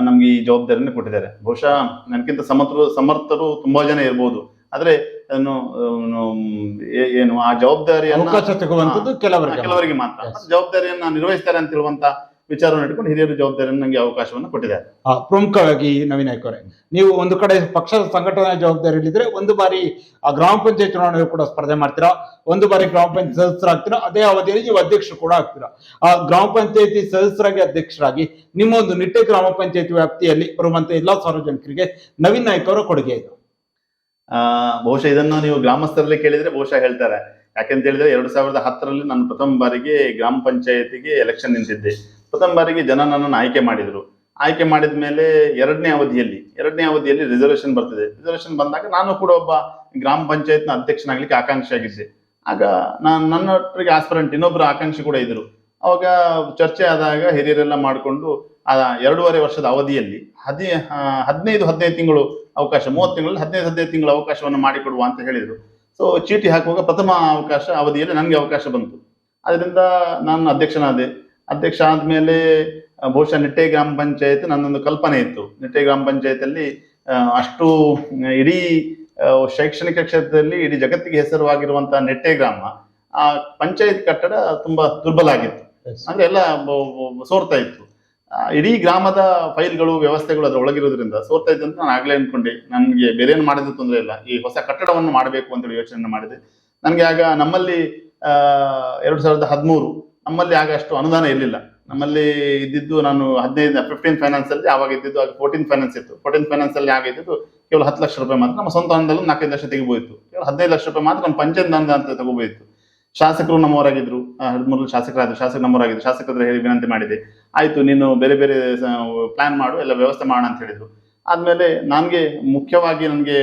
ನಮ್ಗೆ ಈ ಜವಾಬ್ದಾರಿಯನ್ನು ಕೊಟ್ಟಿದ್ದಾರೆ. ಬಹುಶಃ ನನಗಿಂತ ಸಮರ್ಥರು ಸಮರ್ಥರು ತುಂಬಾ ಜನ ಇರ್ಬೋದು. ಆದ್ರೆ ಅದನ್ನು ಏನು ಆ ಜವಾಬ್ದಾರಿಯನ್ನು ಕೆಲವರಿಗೆ ಮಾತ್ರ. ಜವಾಬ್ದಾರಿಯನ್ನ ನಿರ್ವಹಿಸ್ತಾರೆ ಅಂತ ಹೇಳುವಂತ ವಿಚಾರವನ್ನು ಇಟ್ಕೊಂಡು ಹಿರಿಯರು ಜವಾಬ್ದಾರಿಯನ್ನು ನನಗೆ ಅವಕಾಶವನ್ನು ಕೊಟ್ಟಿದ್ದಾರೆ. ಆ, ಪ್ರಮುಖವಾಗಿ ನವೀನ್ ಅವರೇ ನೀವು ಒಂದು ಕಡೆ ಪಕ್ಷದ ಸಂಘಟನಾ ಜವಾಬ್ದಾರಿಯಲ್ಲಿದ್ರೆ ಒಂದು ಬಾರಿ ಆ ಗ್ರಾಮ ಪಂಚಾಯತ್ ಚುನಾವಣೆ ಕೂಡ ಸ್ಪರ್ಧೆ ಮಾಡ್ತೀರಾ? ಒಂದು ಬಾರಿ ಗ್ರಾಮ ಪಂಚಾಯತ್ ಸದಸ್ಯರಾಗ್ತೀರಾ? ಅದೇ ಅವಧಿಯಲ್ಲಿ ನೀವು ಅಧ್ಯಕ್ಷರು ಕೂಡ ಆಗ್ತೀರಾ? ಆ ಗ್ರಾಮ ಪಂಚಾಯತಿ ಸದಸ್ಯರಾಗಿ ಅಧ್ಯಕ್ಷರಾಗಿ ನಿಮ್ಮ ಒಂದು ನಿಟ್ಟೆ ಗ್ರಾಮ ಪಂಚಾಯತಿ ವ್ಯಾಪ್ತಿಯಲ್ಲಿ ಬರುವಂತ ಎಲ್ಲಾ ಸಾರ್ವಜನಿಕರಿಗೆ ನವೀನ್ ನಾಯ್ಕ ಅವರ ಕೊಡುಗೆ ಇದು. ಆ ಬಹುಶಃ ಇದನ್ನು ನೀವು ಗ್ರಾಮಸ್ಥರಲ್ಲಿ ಕೇಳಿದ್ರೆ ಬಹುಶಃ ಹೇಳ್ತಾರೆ. ಯಾಕೆಂತ ಹೇಳಿದ್ರೆ ಎರಡು ಸಾವಿರದ ಹತ್ತರಲ್ಲಿ ನಾನು ಪ್ರಥಮ ಬಾರಿಗೆ ಗ್ರಾಮ ಪಂಚಾಯತಿಗೆ ಎಲೆಕ್ಷನ್ ನಿಂತಿದ್ದೆ. ಪ್ರಥಮ ಬಾರಿಗೆ ಜನ ನನ್ನನ್ನು ಆಯ್ಕೆ ಮಾಡಿದ್ರು. ಆಯ್ಕೆ ಮಾಡಿದ ಮೇಲೆ ಎರಡನೇ ಅವಧಿಯಲ್ಲಿ ಎರಡನೇ ಅವಧಿಯಲ್ಲಿ ರಿಸರ್ವೇಶನ್ ಬರ್ತದೆ. ರಿಸರ್ವೇಶನ್ ಬಂದಾಗ ನಾನು ಕೂಡ ಒಬ್ಬ ಗ್ರಾಮ ಪಂಚಾಯತ್ನ ಅಧ್ಯಕ್ಷನಾಗ್ಲಿಕ್ಕೆ ಆಕಾಂಕ್ಷಿ ಆಗಿದ್ದೆ ಆಗ ನಾನು ನನ್ನೊಟ್ಟಿಗೆ ಆಸ್ಪರೆಂಟ್ ಇನ್ನೊಬ್ರು ಆಕಾಂಕ್ಷಿ ಕೂಡ ಇದ್ರು. ಅವಾಗ ಚರ್ಚೆ ಆದಾಗ ಹಿರಿಯರೆಲ್ಲ ಮಾಡಿಕೊಂಡು, ಆ ಎರಡೂವರೆ ವರ್ಷದ ಅವಧಿಯಲ್ಲಿ ಹದಿ ಹದಿನೈದು ಹದಿನೈದು ತಿಂಗಳು ಅವಕಾಶ, ಮೂವತ್ತು ತಿಂಗಳಲ್ಲಿ ಹದಿನೈದು ಹದಿನೈದು ತಿಂಗಳ ಅವಕಾಶವನ್ನು ಮಾಡಿಕೊಡುವ ಅಂತ ಹೇಳಿದರು. ಸೊ ಚೀಟಿ ಹಾಕುವಾಗ ಪ್ರಥಮ ಅವಕಾಶ ಅವಧಿಯಲ್ಲಿ ನನಗೆ ಅವಕಾಶ ಬಂತು. ಅದರಿಂದ ನಾನು ಅಧ್ಯಕ್ಷನಾದೆ. ಅಧ್ಯಕ್ಷ ಆದ್ಮೇಲೆ ಬಹುಶಃ ನಿಟ್ಟೆ ಗ್ರಾಮ ಪಂಚಾಯತ್ ನನ್ನೊಂದು ಕಲ್ಪನೆ ಇತ್ತು. ನಿಟ್ಟೆ ಗ್ರಾಮ ಪಂಚಾಯತಲ್ಲಿ ಅಷ್ಟು ಇಡೀ ಶೈಕ್ಷಣಿಕ ಕ್ಷೇತ್ರದಲ್ಲಿ ಇಡೀ ಜಗತ್ತಿಗೆ ಹೆಸರುವಾಗಿರುವಂತಹ ನೆಟ್ಟೆ ಗ್ರಾಮ ಆ ಪಂಚಾಯತ್ ಕಟ್ಟಡ ತುಂಬಾ ದುರ್ಬಲ ಆಗಿತ್ತು. ಅಂದ್ರೆ ಎಲ್ಲ ಸೋರ್ತಾ ಇತ್ತು. ಇಡೀ ಗ್ರಾಮದ ಫೈಲ್ಗಳು ವ್ಯವಸ್ಥೆಗಳು ಅದ್ರ ಒಳಗಿರೋದ್ರಿಂದ ಸೋರ್ತಾ ಇತ್ತು ಅಂತ ನಾನು ಆಗ್ಲೇ ಅನ್ಕೊಂಡೆ. ನನಗೆ ಬೇರೆ ಏನು ಮಾಡಿದ್ರು ತೊಂದರೆ ಇಲ್ಲ. ಈ ಹೊಸ ಕಟ್ಟಡವನ್ನು ಮಾಡಬೇಕು ಅಂತೇಳಿ ಯೋಚನೆ ಮಾಡಿದೆ. ನನಗೆ ಆಗ ನಮ್ಮಲ್ಲಿ ಆ, ಎರಡು ಸಾವಿರದ ಹದಿಮೂರು ನಮ್ಮಲ್ಲಿ ಆಗ ಅಷ್ಟು ಅನುದಾನ ಇರಲಿಲ್ಲ. ನಮ್ಮಲ್ಲಿ ಇದ್ದಿದ್ದು ನಾನು ಹದಿನೈದು ಫಿಫ್ಟೀನ್ ಫೈನಾನ್ಸ್ ಅಲ್ಲಿ, ಆವಾಗ ಇದ್ದಿದ್ದು ಆಗ ಫೋರ್ಟೀನ್ ಫೈನಾನ್ಸ್ ಇತ್ತು. ಫೋರ್ಟೀನ್ ಫೈನಾನ್ಸ್ ಅಲ್ಲಿ ಆಗ ಇದ್ದಿದ್ದು ಕೇವಲ ಹತ್ತು ಲಕ್ಷ ರೂಪಾಯಿ ಮಾತ್ರ ನಮ್ಮ ಸ್ವಂತ ಹಣದಲ್ಲಿ ನಾಲ್ಕೈದು ಲಕ್ಷ ತೆಗಿಬೋಯಿತ್ತು ಕೇವಲ ಹದಿನೈದು ಲಕ್ಷ ರೂಪಾಯಿ ಮಾತ್ರ ನಮ್ಮ ಪಂಚಾಯತ್ ಅಂತ ತಗೋಬೋಯಿತ್ತು ಶಾಸಕರು ನಮ್ಮವರಾಗಿದ್ರು. ಹದಿಮೂರು ಶಾಸಕರಾದ್ರು. ಶಾಸಕ ನಮ್ಮವರಾಗಿದ್ರು. ಶಾಸಕರ ಹೇಳಿ ವಿನಂತಿ ಮಾಡಿದೆ. ಆಯಿತು, ನೀನು ಬೇರೆ ಬೇರೆ ಪ್ಲಾನ್ ಮಾಡು, ಎಲ್ಲ ವ್ಯವಸ್ಥೆ ಮಾಡೋಣ ಅಂತ ಹೇಳಿದರು. ಆದಮೇಲೆ ನನಗೆ ಮುಖ್ಯವಾಗಿ ನನಗೆ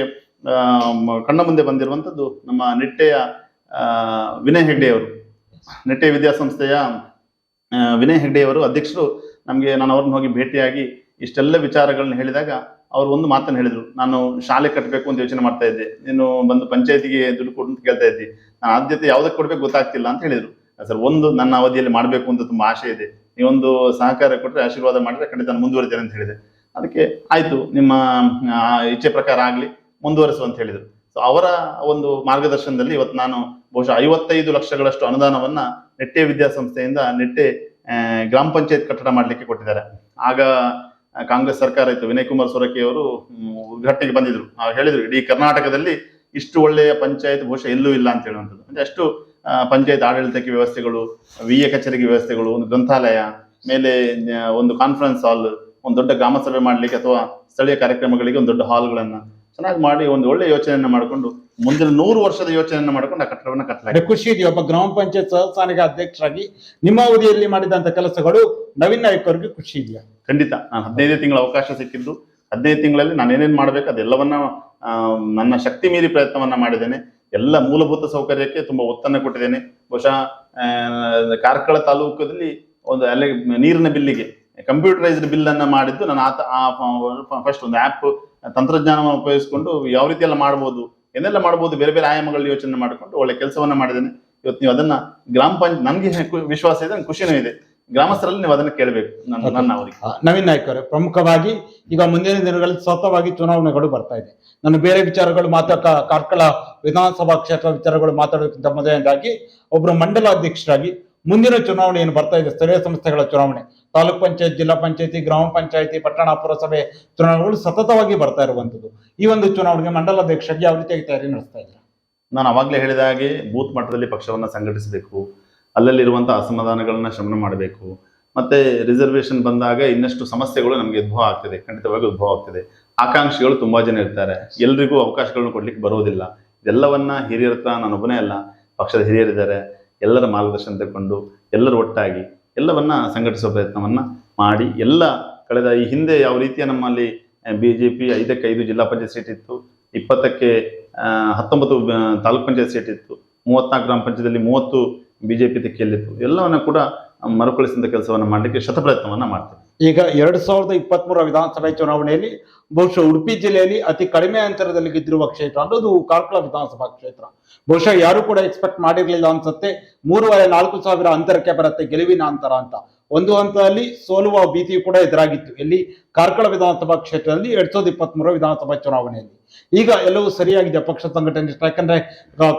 ಕಣ್ಣ ಮುಂದೆ ಬಂದಿರುವಂಥದ್ದು ನಮ್ಮ ನಿಟ್ಟೆಯ ವಿನಯ್ ಹೆಗ್ಡೆ ಅವರು ನಿಟ್ಟೆ ವಿದ್ಯಾಸಂಸ್ಥೆಯ ವಿನಯ್ ಹೆಗ್ಡೆಯವರು ಅಧ್ಯಕ್ಷರು. ನಮಗೆ ನಾನು ಅವ್ರನ್ನ ಹೋಗಿ ಭೇಟಿಯಾಗಿ ಇಷ್ಟೆಲ್ಲ ವಿಚಾರಗಳನ್ನ ಹೇಳಿದಾಗ ಅವರು ಒಂದು ಮಾತನ್ನು ಹೇಳಿದರು. ನಾನು ಶಾಲೆ ಕಟ್ಟಬೇಕು ಅಂತ ಯೋಚನೆ ಮಾಡ್ತಾ ಇದ್ದೆ. ನೀನು ಬಂದು ಪಂಚಾಯತಿಗೆ ದುಡ್ಡು ಕೊಡು ಅಂತ ಕೇಳ್ತಾ ಇದ್ದೆ. ನಾನು ಆದ್ಯತೆ ಯಾವುದಕ್ಕೆ ಕೊಡಬೇಕು ಗೊತ್ತಾಗ್ತಿಲ್ಲ ಅಂತ ಹೇಳಿದರು. ಸರ್, ಒಂದು ನನ್ನ ಅವಧಿಯಲ್ಲಿ ಮಾಡಬೇಕು ಅಂತ ತುಂಬಾ ಆಸೆ ಇದೆ. ನೀವೊಂದು ಸಹಕಾರ ಕೊಟ್ಟರೆ ಆಶೀರ್ವಾದ ಮಾಡಿದ್ರೆ ಖಂಡಿತ ನಾನು ಮುಂದುವರಿತೇನೆ ಅಂತ ಹೇಳಿದೆ. ಅದಕ್ಕೆ ಆಯ್ತು, ನಿಮ್ಮ ಇಚ್ಛೆ ಪ್ರಕಾರ ಆಗಲಿ, ಮುಂದುವರಿಸು ಅಂತ ಹೇಳಿದರು. ಸೊ ಅವರ ಒಂದು ಮಾರ್ಗದರ್ಶನದಲ್ಲಿ ಇವತ್ತು ನಾನು ಬಹುಶಃ ಐವತ್ತೈದು ಲಕ್ಷಗಳಷ್ಟು ಅನುದಾನವನ್ನ ನೆಟ್ಟೆ ವಿದ್ಯಾಸಂಸ್ಥೆಯಿಂದ ನೆಟ್ಟೆ ಗ್ರಾಮ ಪಂಚಾಯತ್ ಕಟ್ಟಡ ಮಾಡಲಿಕ್ಕೆ ಕೊಟ್ಟಿದ್ದಾರೆ. ಆಗ ಕಾಂಗ್ರೆಸ್ ಸರ್ಕಾರ ಇತ್ತು. ವಿನಯ್ ಕುಮಾರ್ ಸೊರಕೆ ಅವರು ಉದ್ಘಾಟನೆಗೆ ಬಂದಿದ್ರು. ಹೇಳಿದ್ರು, ಇಡೀ ಕರ್ನಾಟಕದಲ್ಲಿ ಇಷ್ಟು ಒಳ್ಳೆಯ ಪಂಚಾಯತ್ ಬಹುಶಃ ಎಲ್ಲೂ ಇಲ್ಲ ಅಂತ ಹೇಳುವಂಥದ್ದು. ಅಂದ್ರೆ ಅಷ್ಟು ಪಂಚಾಯತ್ ಆಡಳಿತಕ್ಕೆ ವ್ಯವಸ್ಥೆಗಳು ವಿ ಎ ಕಚೇರಿಗೆ ವ್ಯವಸ್ಥೆಗಳು, ಒಂದು ಗ್ರಂಥಾಲಯ, ಮೇಲೆ ಒಂದು ಕಾನ್ಫರೆನ್ಸ್ ಹಾಲ್ ಒಂದು ದೊಡ್ಡ ಗ್ರಾಮ ಸಭೆ ಮಾಡಲಿಕ್ಕೆ ಅಥವಾ ಸ್ಥಳೀಯ ಕಾರ್ಯಕ್ರಮಗಳಿಗೆ ಒಂದು ದೊಡ್ಡ ಹಾಲ್ಗಳನ್ನು ಚೆನ್ನಾಗಿ ಮಾಡಿ ಒಂದು ಒಳ್ಳೆಯ ಯೋಚನೆಯನ್ನು ಮಾಡಿಕೊಂಡು ಮುಂದಿನ ನೂರು ವರ್ಷದ ಯೋಚನೆಯನ್ನು ಮಾಡಿಕೊಂಡು ಆ ಕಟ್ಟಡವನ್ನು ಕಟ್ಟಲಾಗಿದೆ. ಖುಷಿ ಇದೆಯಾ ಒಬ್ಬ ಗ್ರಾಮ ಪಂಚಾಯತ್ ಸಹಸ್ಥಾನಿಕ ಅಧ್ಯಕ್ಷರಾಗಿ ನಿಮ್ಮ ಅವಧಿಯಲ್ಲಿ ಮಾಡಿದಂತ ಕೆಲಸಗಳು ನವೀನ್ ನಾಯಕ್ ಅವರಿಗೆ ಖುಷಿ ಇದೆಯಾ? ಖಂಡಿತ. ನಾನು ಹದಿನೈದು ತಿಂಗಳ ಅವಕಾಶ ಸಿಕ್ಕಿದ್ದು. ಹದಿನೈದು ತಿಂಗಳಲ್ಲಿ ನಾನು ಏನೇನು ಮಾಡಬೇಕು ಅದೆಲ್ಲವನ್ನ ನನ್ನ ಶಕ್ತಿ ಮೀರಿ ಪ್ರಯತ್ನವನ್ನ ಮಾಡಿದ್ದೇನೆ. ಎಲ್ಲ ಮೂಲಭೂತ ಸೌಕರ್ಯಕ್ಕೆ ತುಂಬಾ ಒತ್ತನ್ನು ಕೊಟ್ಟಿದ್ದೇನೆ. ಬಹುಶಃ ಕಾರ್ಕಳ ತಾಲೂಕದಲ್ಲಿ ಒಂದು ಅಲ್ಲಿ ನೀರಿನ ಬಿಲ್ಲಿಗೆ ಕಂಪ್ಯೂಟರೈಸ್ಡ್ ಬಿಲ್ ಅನ್ನ ಮಾಡಿದ್ದು ನಾನು ಆತ ಫಸ್ಟ್ ಒಂದು ಆ್ಯಪ್ ತಂತ್ರಜ್ಞಾನವನ್ನು ಉಪಯೋಗಿಸಿಕೊಂಡು ಯಾವ ರೀತಿ ಎಲ್ಲ ಮಾಡ್ಬೋದು ಏನೆಲ್ಲ ಮಾಡ್ಬೋದು ಬೇರೆ ಬೇರೆ ಆಯಾಮಗಳಲ್ಲಿ ಯೋಚನೆ ಮಾಡಿಕೊಂಡು ಒಳ್ಳೆ ಕೆಲಸವನ್ನ ಮಾಡಿದ್ದೇನೆ. ಇವತ್ತು ನೀವು ಅದನ್ನ ಗ್ರಾಮ ಪಂಚ ನನಗೆ ವಿಶ್ವಾಸ ಇದೆ ನಂಗೆ ಖುಷಿನೂ ಇದೆ. ಗ್ರಾಮಸ್ಥರಲ್ಲಿ ನೀವು ಅದನ್ನ ಕೇಳಬೇಕು ನನ್ನ ನನ್ನ ಅವರಿಗೆ. ನವೀನ್ ನಾಯ್ಕ ಅವರೇ ಪ್ರಮುಖವಾಗಿ ಈಗ ಮುಂದಿನ ದಿನಗಳಲ್ಲಿ ಸ್ವತಃವಾಗಿ ಚುನಾವಣೆಗಳು ಬರ್ತಾ ಇದೆ. ನಾನು ಬೇರೆ ವಿಚಾರಗಳು ಮಾತಾ ಕಾರ್ಕಳ ವಿಧಾನಸಭಾ ಕ್ಷೇತ್ರ ವಿಚಾರಗಳು ಮಾತಾಡೋದಕ್ಕಿಂತ ಮೊದಲನೇದಾಗಿ ಒಬ್ಬರು ಮಂಡಲ ಅಧ್ಯಕ್ಷರಾಗಿ ಮುಂದಿನ ಚುನಾವಣೆ ಏನು ಬರ್ತಾ ಇದೆ ಸ್ಥಳೀಯ ಸಂಸ್ಥೆಗಳ ಚುನಾವಣೆ. ತಾಲೂಕ್ ಪಂಚಾಯತ್, ಜಿಲ್ಲಾ ಪಂಚಾಯತಿ, ಗ್ರಾಮ ಪಂಚಾಯತಿ, ಪಟ್ಟಣ, ಪುರಸಭೆ ಚುನಾವಣೆಗಳು ಸತತವಾಗಿ ಬರ್ತಾ ಇರುವಂತದ್ದು ಈ ಒಂದು ಚುನಾವಣೆಗೆ ಮಂಡಲ ಅಧ್ಯಕ್ಷರಿಗೆ ಯಾವ ರೀತಿಯಾಗಿ ತಯಾರಿ ನಡೆಸ್ತಾ ಇದ್ದಾರೆ. ನಾನು ಅವಾಗಲೇ ಹೇಳಿದ ಹಾಗೆ ಬೂತ್ ಮಟ್ಟದಲ್ಲಿ ಪಕ್ಷವನ್ನು ಸಂಘಟಿಸಬೇಕು, ಅಲ್ಲಲ್ಲಿರುವಂತಹ ಅಸಮಾಧಾನಗಳನ್ನ ಶಮನ ಮಾಡಬೇಕು, ಮತ್ತೆ ರಿಸರ್ವೇಶನ್ ಬಂದಾಗ ಇನ್ನಷ್ಟು ಸಮಸ್ಯೆಗಳು ನಮಗೆ ಉದ್ಭವ ಆಗ್ತದೆ ಖಂಡಿತವಾಗಿ ಉದ್ಭವ ಆಗ್ತದೆ. ಆಕಾಂಕ್ಷಿಗಳು ತುಂಬಾ ಜನ ಇರ್ತಾರೆ. ಎಲ್ರಿಗೂ ಅವಕಾಶಗಳನ್ನು ಕೊಡ್ಲಿಕ್ಕೆ ಬರೋದಿಲ್ಲ. ಇದೆಲ್ಲವನ್ನ ಹಿರಿಯರ ಹತ್ರ ನಾನೊಬ್ಬನೇ ಅಲ್ಲ, ಪಕ್ಷದ ಹಿರಿಯರಿದ್ದಾರೆ. ಎಲ್ಲರ ಮಾರ್ಗದರ್ಶನ ತಗೊಂಡು ಎಲ್ಲರೂ ಒಟ್ಟಾಗಿ ಎಲ್ಲವನ್ನ ಸಂಘಟಿಸುವ ಪ್ರಯತ್ನವನ್ನ ಮಾಡಿ, ಎಲ್ಲ ಕಳೆದ ಈ ಹಿಂದೆ ಯಾವ ರೀತಿಯ ನಮ್ಮಲ್ಲಿ ಬಿ ಜೆ ಪಿ ಐದಕ್ಕೆ ಐದು ಜಿಲ್ಲಾ ಪಂಚಾಯತ್ ಸೀಟ್ ಇತ್ತು, ಇಪ್ಪತ್ತಕ್ಕೆ ಹತ್ತೊಂಬತ್ತು ತಾಲೂಕ್ ಪಂಚಾಯತ್ ಸೀಟ್ ಇತ್ತು, ಮೂವತ್ನಾಲ್ಕು ಗ್ರಾಮ ಪಂಚಾಯತ್ದಲ್ಲಿ ಮೂವತ್ತು ಬಿಜೆಪಿ ತೆಕ್ಕೆಯಲ್ಲಿತ್ತು. ಎಲ್ಲವನ್ನ ಕೂಡ ಮರುಕಳಿಸಿದ ಕೆಲಸವನ್ನು ಮಾಡಲಿಕ್ಕೆ ಶತಪ್ರಯತ್ನವನ್ನ ಮಾಡ್ತೇವೆ. ಈಗ ಎರಡ್ ಸಾವಿರದ ಇಪ್ಪತ್ಮೂರ ವಿಧಾನಸಭೆ ಚುನಾವಣೆಯಲ್ಲಿ ಬಹುಶಃ ಉಡುಪಿ ಜಿಲ್ಲೆಯಲ್ಲಿ ಅತಿ ಕಡಿಮೆ ಅಂತರದಲ್ಲಿ ಗೆದ್ದಿರುವ ಕ್ಷೇತ್ರ ಅನ್ನೋದು ಕಾರ್ಕಳ ವಿಧಾನಸಭಾ ಕ್ಷೇತ್ರ. ಬಹುಶಃ ಯಾರು ಕೂಡ ಎಕ್ಸ್ಪೆಕ್ಟ್ ಮಾಡಿರ್ಲಿಲ್ಲ ಅನ್ಸುತ್ತೆ. ಮೂರುವರೆ ನಾಲ್ಕು ಸಾವಿರ ಅಂತರಕ್ಕೆ ಬರುತ್ತೆ ಗೆಲುವಿನ ಅಂತರ ಅಂತ. ಒಂದು ಹಂತದಲ್ಲಿ ಸೋಲುವ ಭೀತಿಯು ಕೂಡ ಎದುರಾಗಿತ್ತು. ಎಲ್ಲಿ? ಕಾರ್ಕಳ ವಿಧಾನಸಭಾ ಕ್ಷೇತ್ರದಲ್ಲಿ ಎರಡ್ ಸಾವಿರದ ಇಪ್ಪತ್ಮೂರ ವಿಧಾನಸಭಾ ಚುನಾವಣೆಯಲ್ಲಿ. ಈಗ ಎಲ್ಲವೂ ಸರಿಯಾಗಿದೆ. ಪಕ್ಷ ಸಂಘಟನೆ ಯಾಕಂದ್ರೆ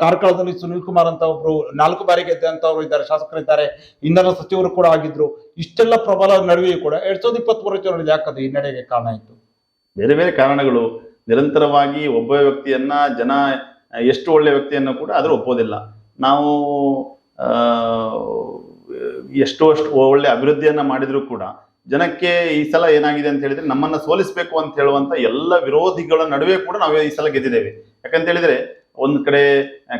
ಕಾರ್ಕಳದಲ್ಲಿ ಸುನಿಲ್ ಕುಮಾರ್ ಅಂತ ಒಬ್ರು, ನಾಲ್ಕು ಬಾರಿ ಗೆದ್ದಂತವ್ರು ಇದ್ದಾರೆ ಶಾಸಕರಿದ್ದಾರೆ ಇಂಧನ ಸಚಿವರು ಕೂಡ ಆಗಿದ್ರು. ಇಷ್ಟೆಲ್ಲ ಪ್ರಬಲ ನಡುವೆಯೂ ಕೂಡ ಎರಡ್ ಸಾವಿರದ ಇಪ್ಪತ್ತ್ ಮೂರ ಚುನಾವಣೆ ಯಾಕದು ಹಿನ್ನಡೆಗೆ ನಡೆಗೆ ಕಾರಣ ಆಯ್ತು? ಬೇರೆ ಬೇರೆ ಕಾರಣಗಳು. ನಿರಂತರವಾಗಿ ಒಬ್ಬ ವ್ಯಕ್ತಿಯನ್ನ ಜನ, ಎಷ್ಟು ಒಳ್ಳೆ ವ್ಯಕ್ತಿಯನ್ನು ಕೂಡ ಆದರೂ ಒಪ್ಪೋದಿಲ್ಲ. ನಾವು ಎಷ್ಟೋ ಅಷ್ಟು ಒಳ್ಳೆ ಅಭಿವೃದ್ಧಿಯನ್ನ ಮಾಡಿದ್ರು ಕೂಡ ಜನಕ್ಕೆ ಈ ಸಲ ಏನಾಗಿದೆ ಅಂತ ಹೇಳಿದ್ರೆ ನಮ್ಮನ್ನ ಸೋಲಿಸಬೇಕು ಅಂತ ಹೇಳುವಂತ ಎಲ್ಲ ವಿರೋಧಿಗಳ ನಡುವೆ ಕೂಡ ನಾವು ಈ ಸಲ ಗೆದ್ದಿದ್ದೇವೆ ಯಾಕಂತ ಹೇಳಿದ್ರೆ ಒಂದ್ ಕಡೆ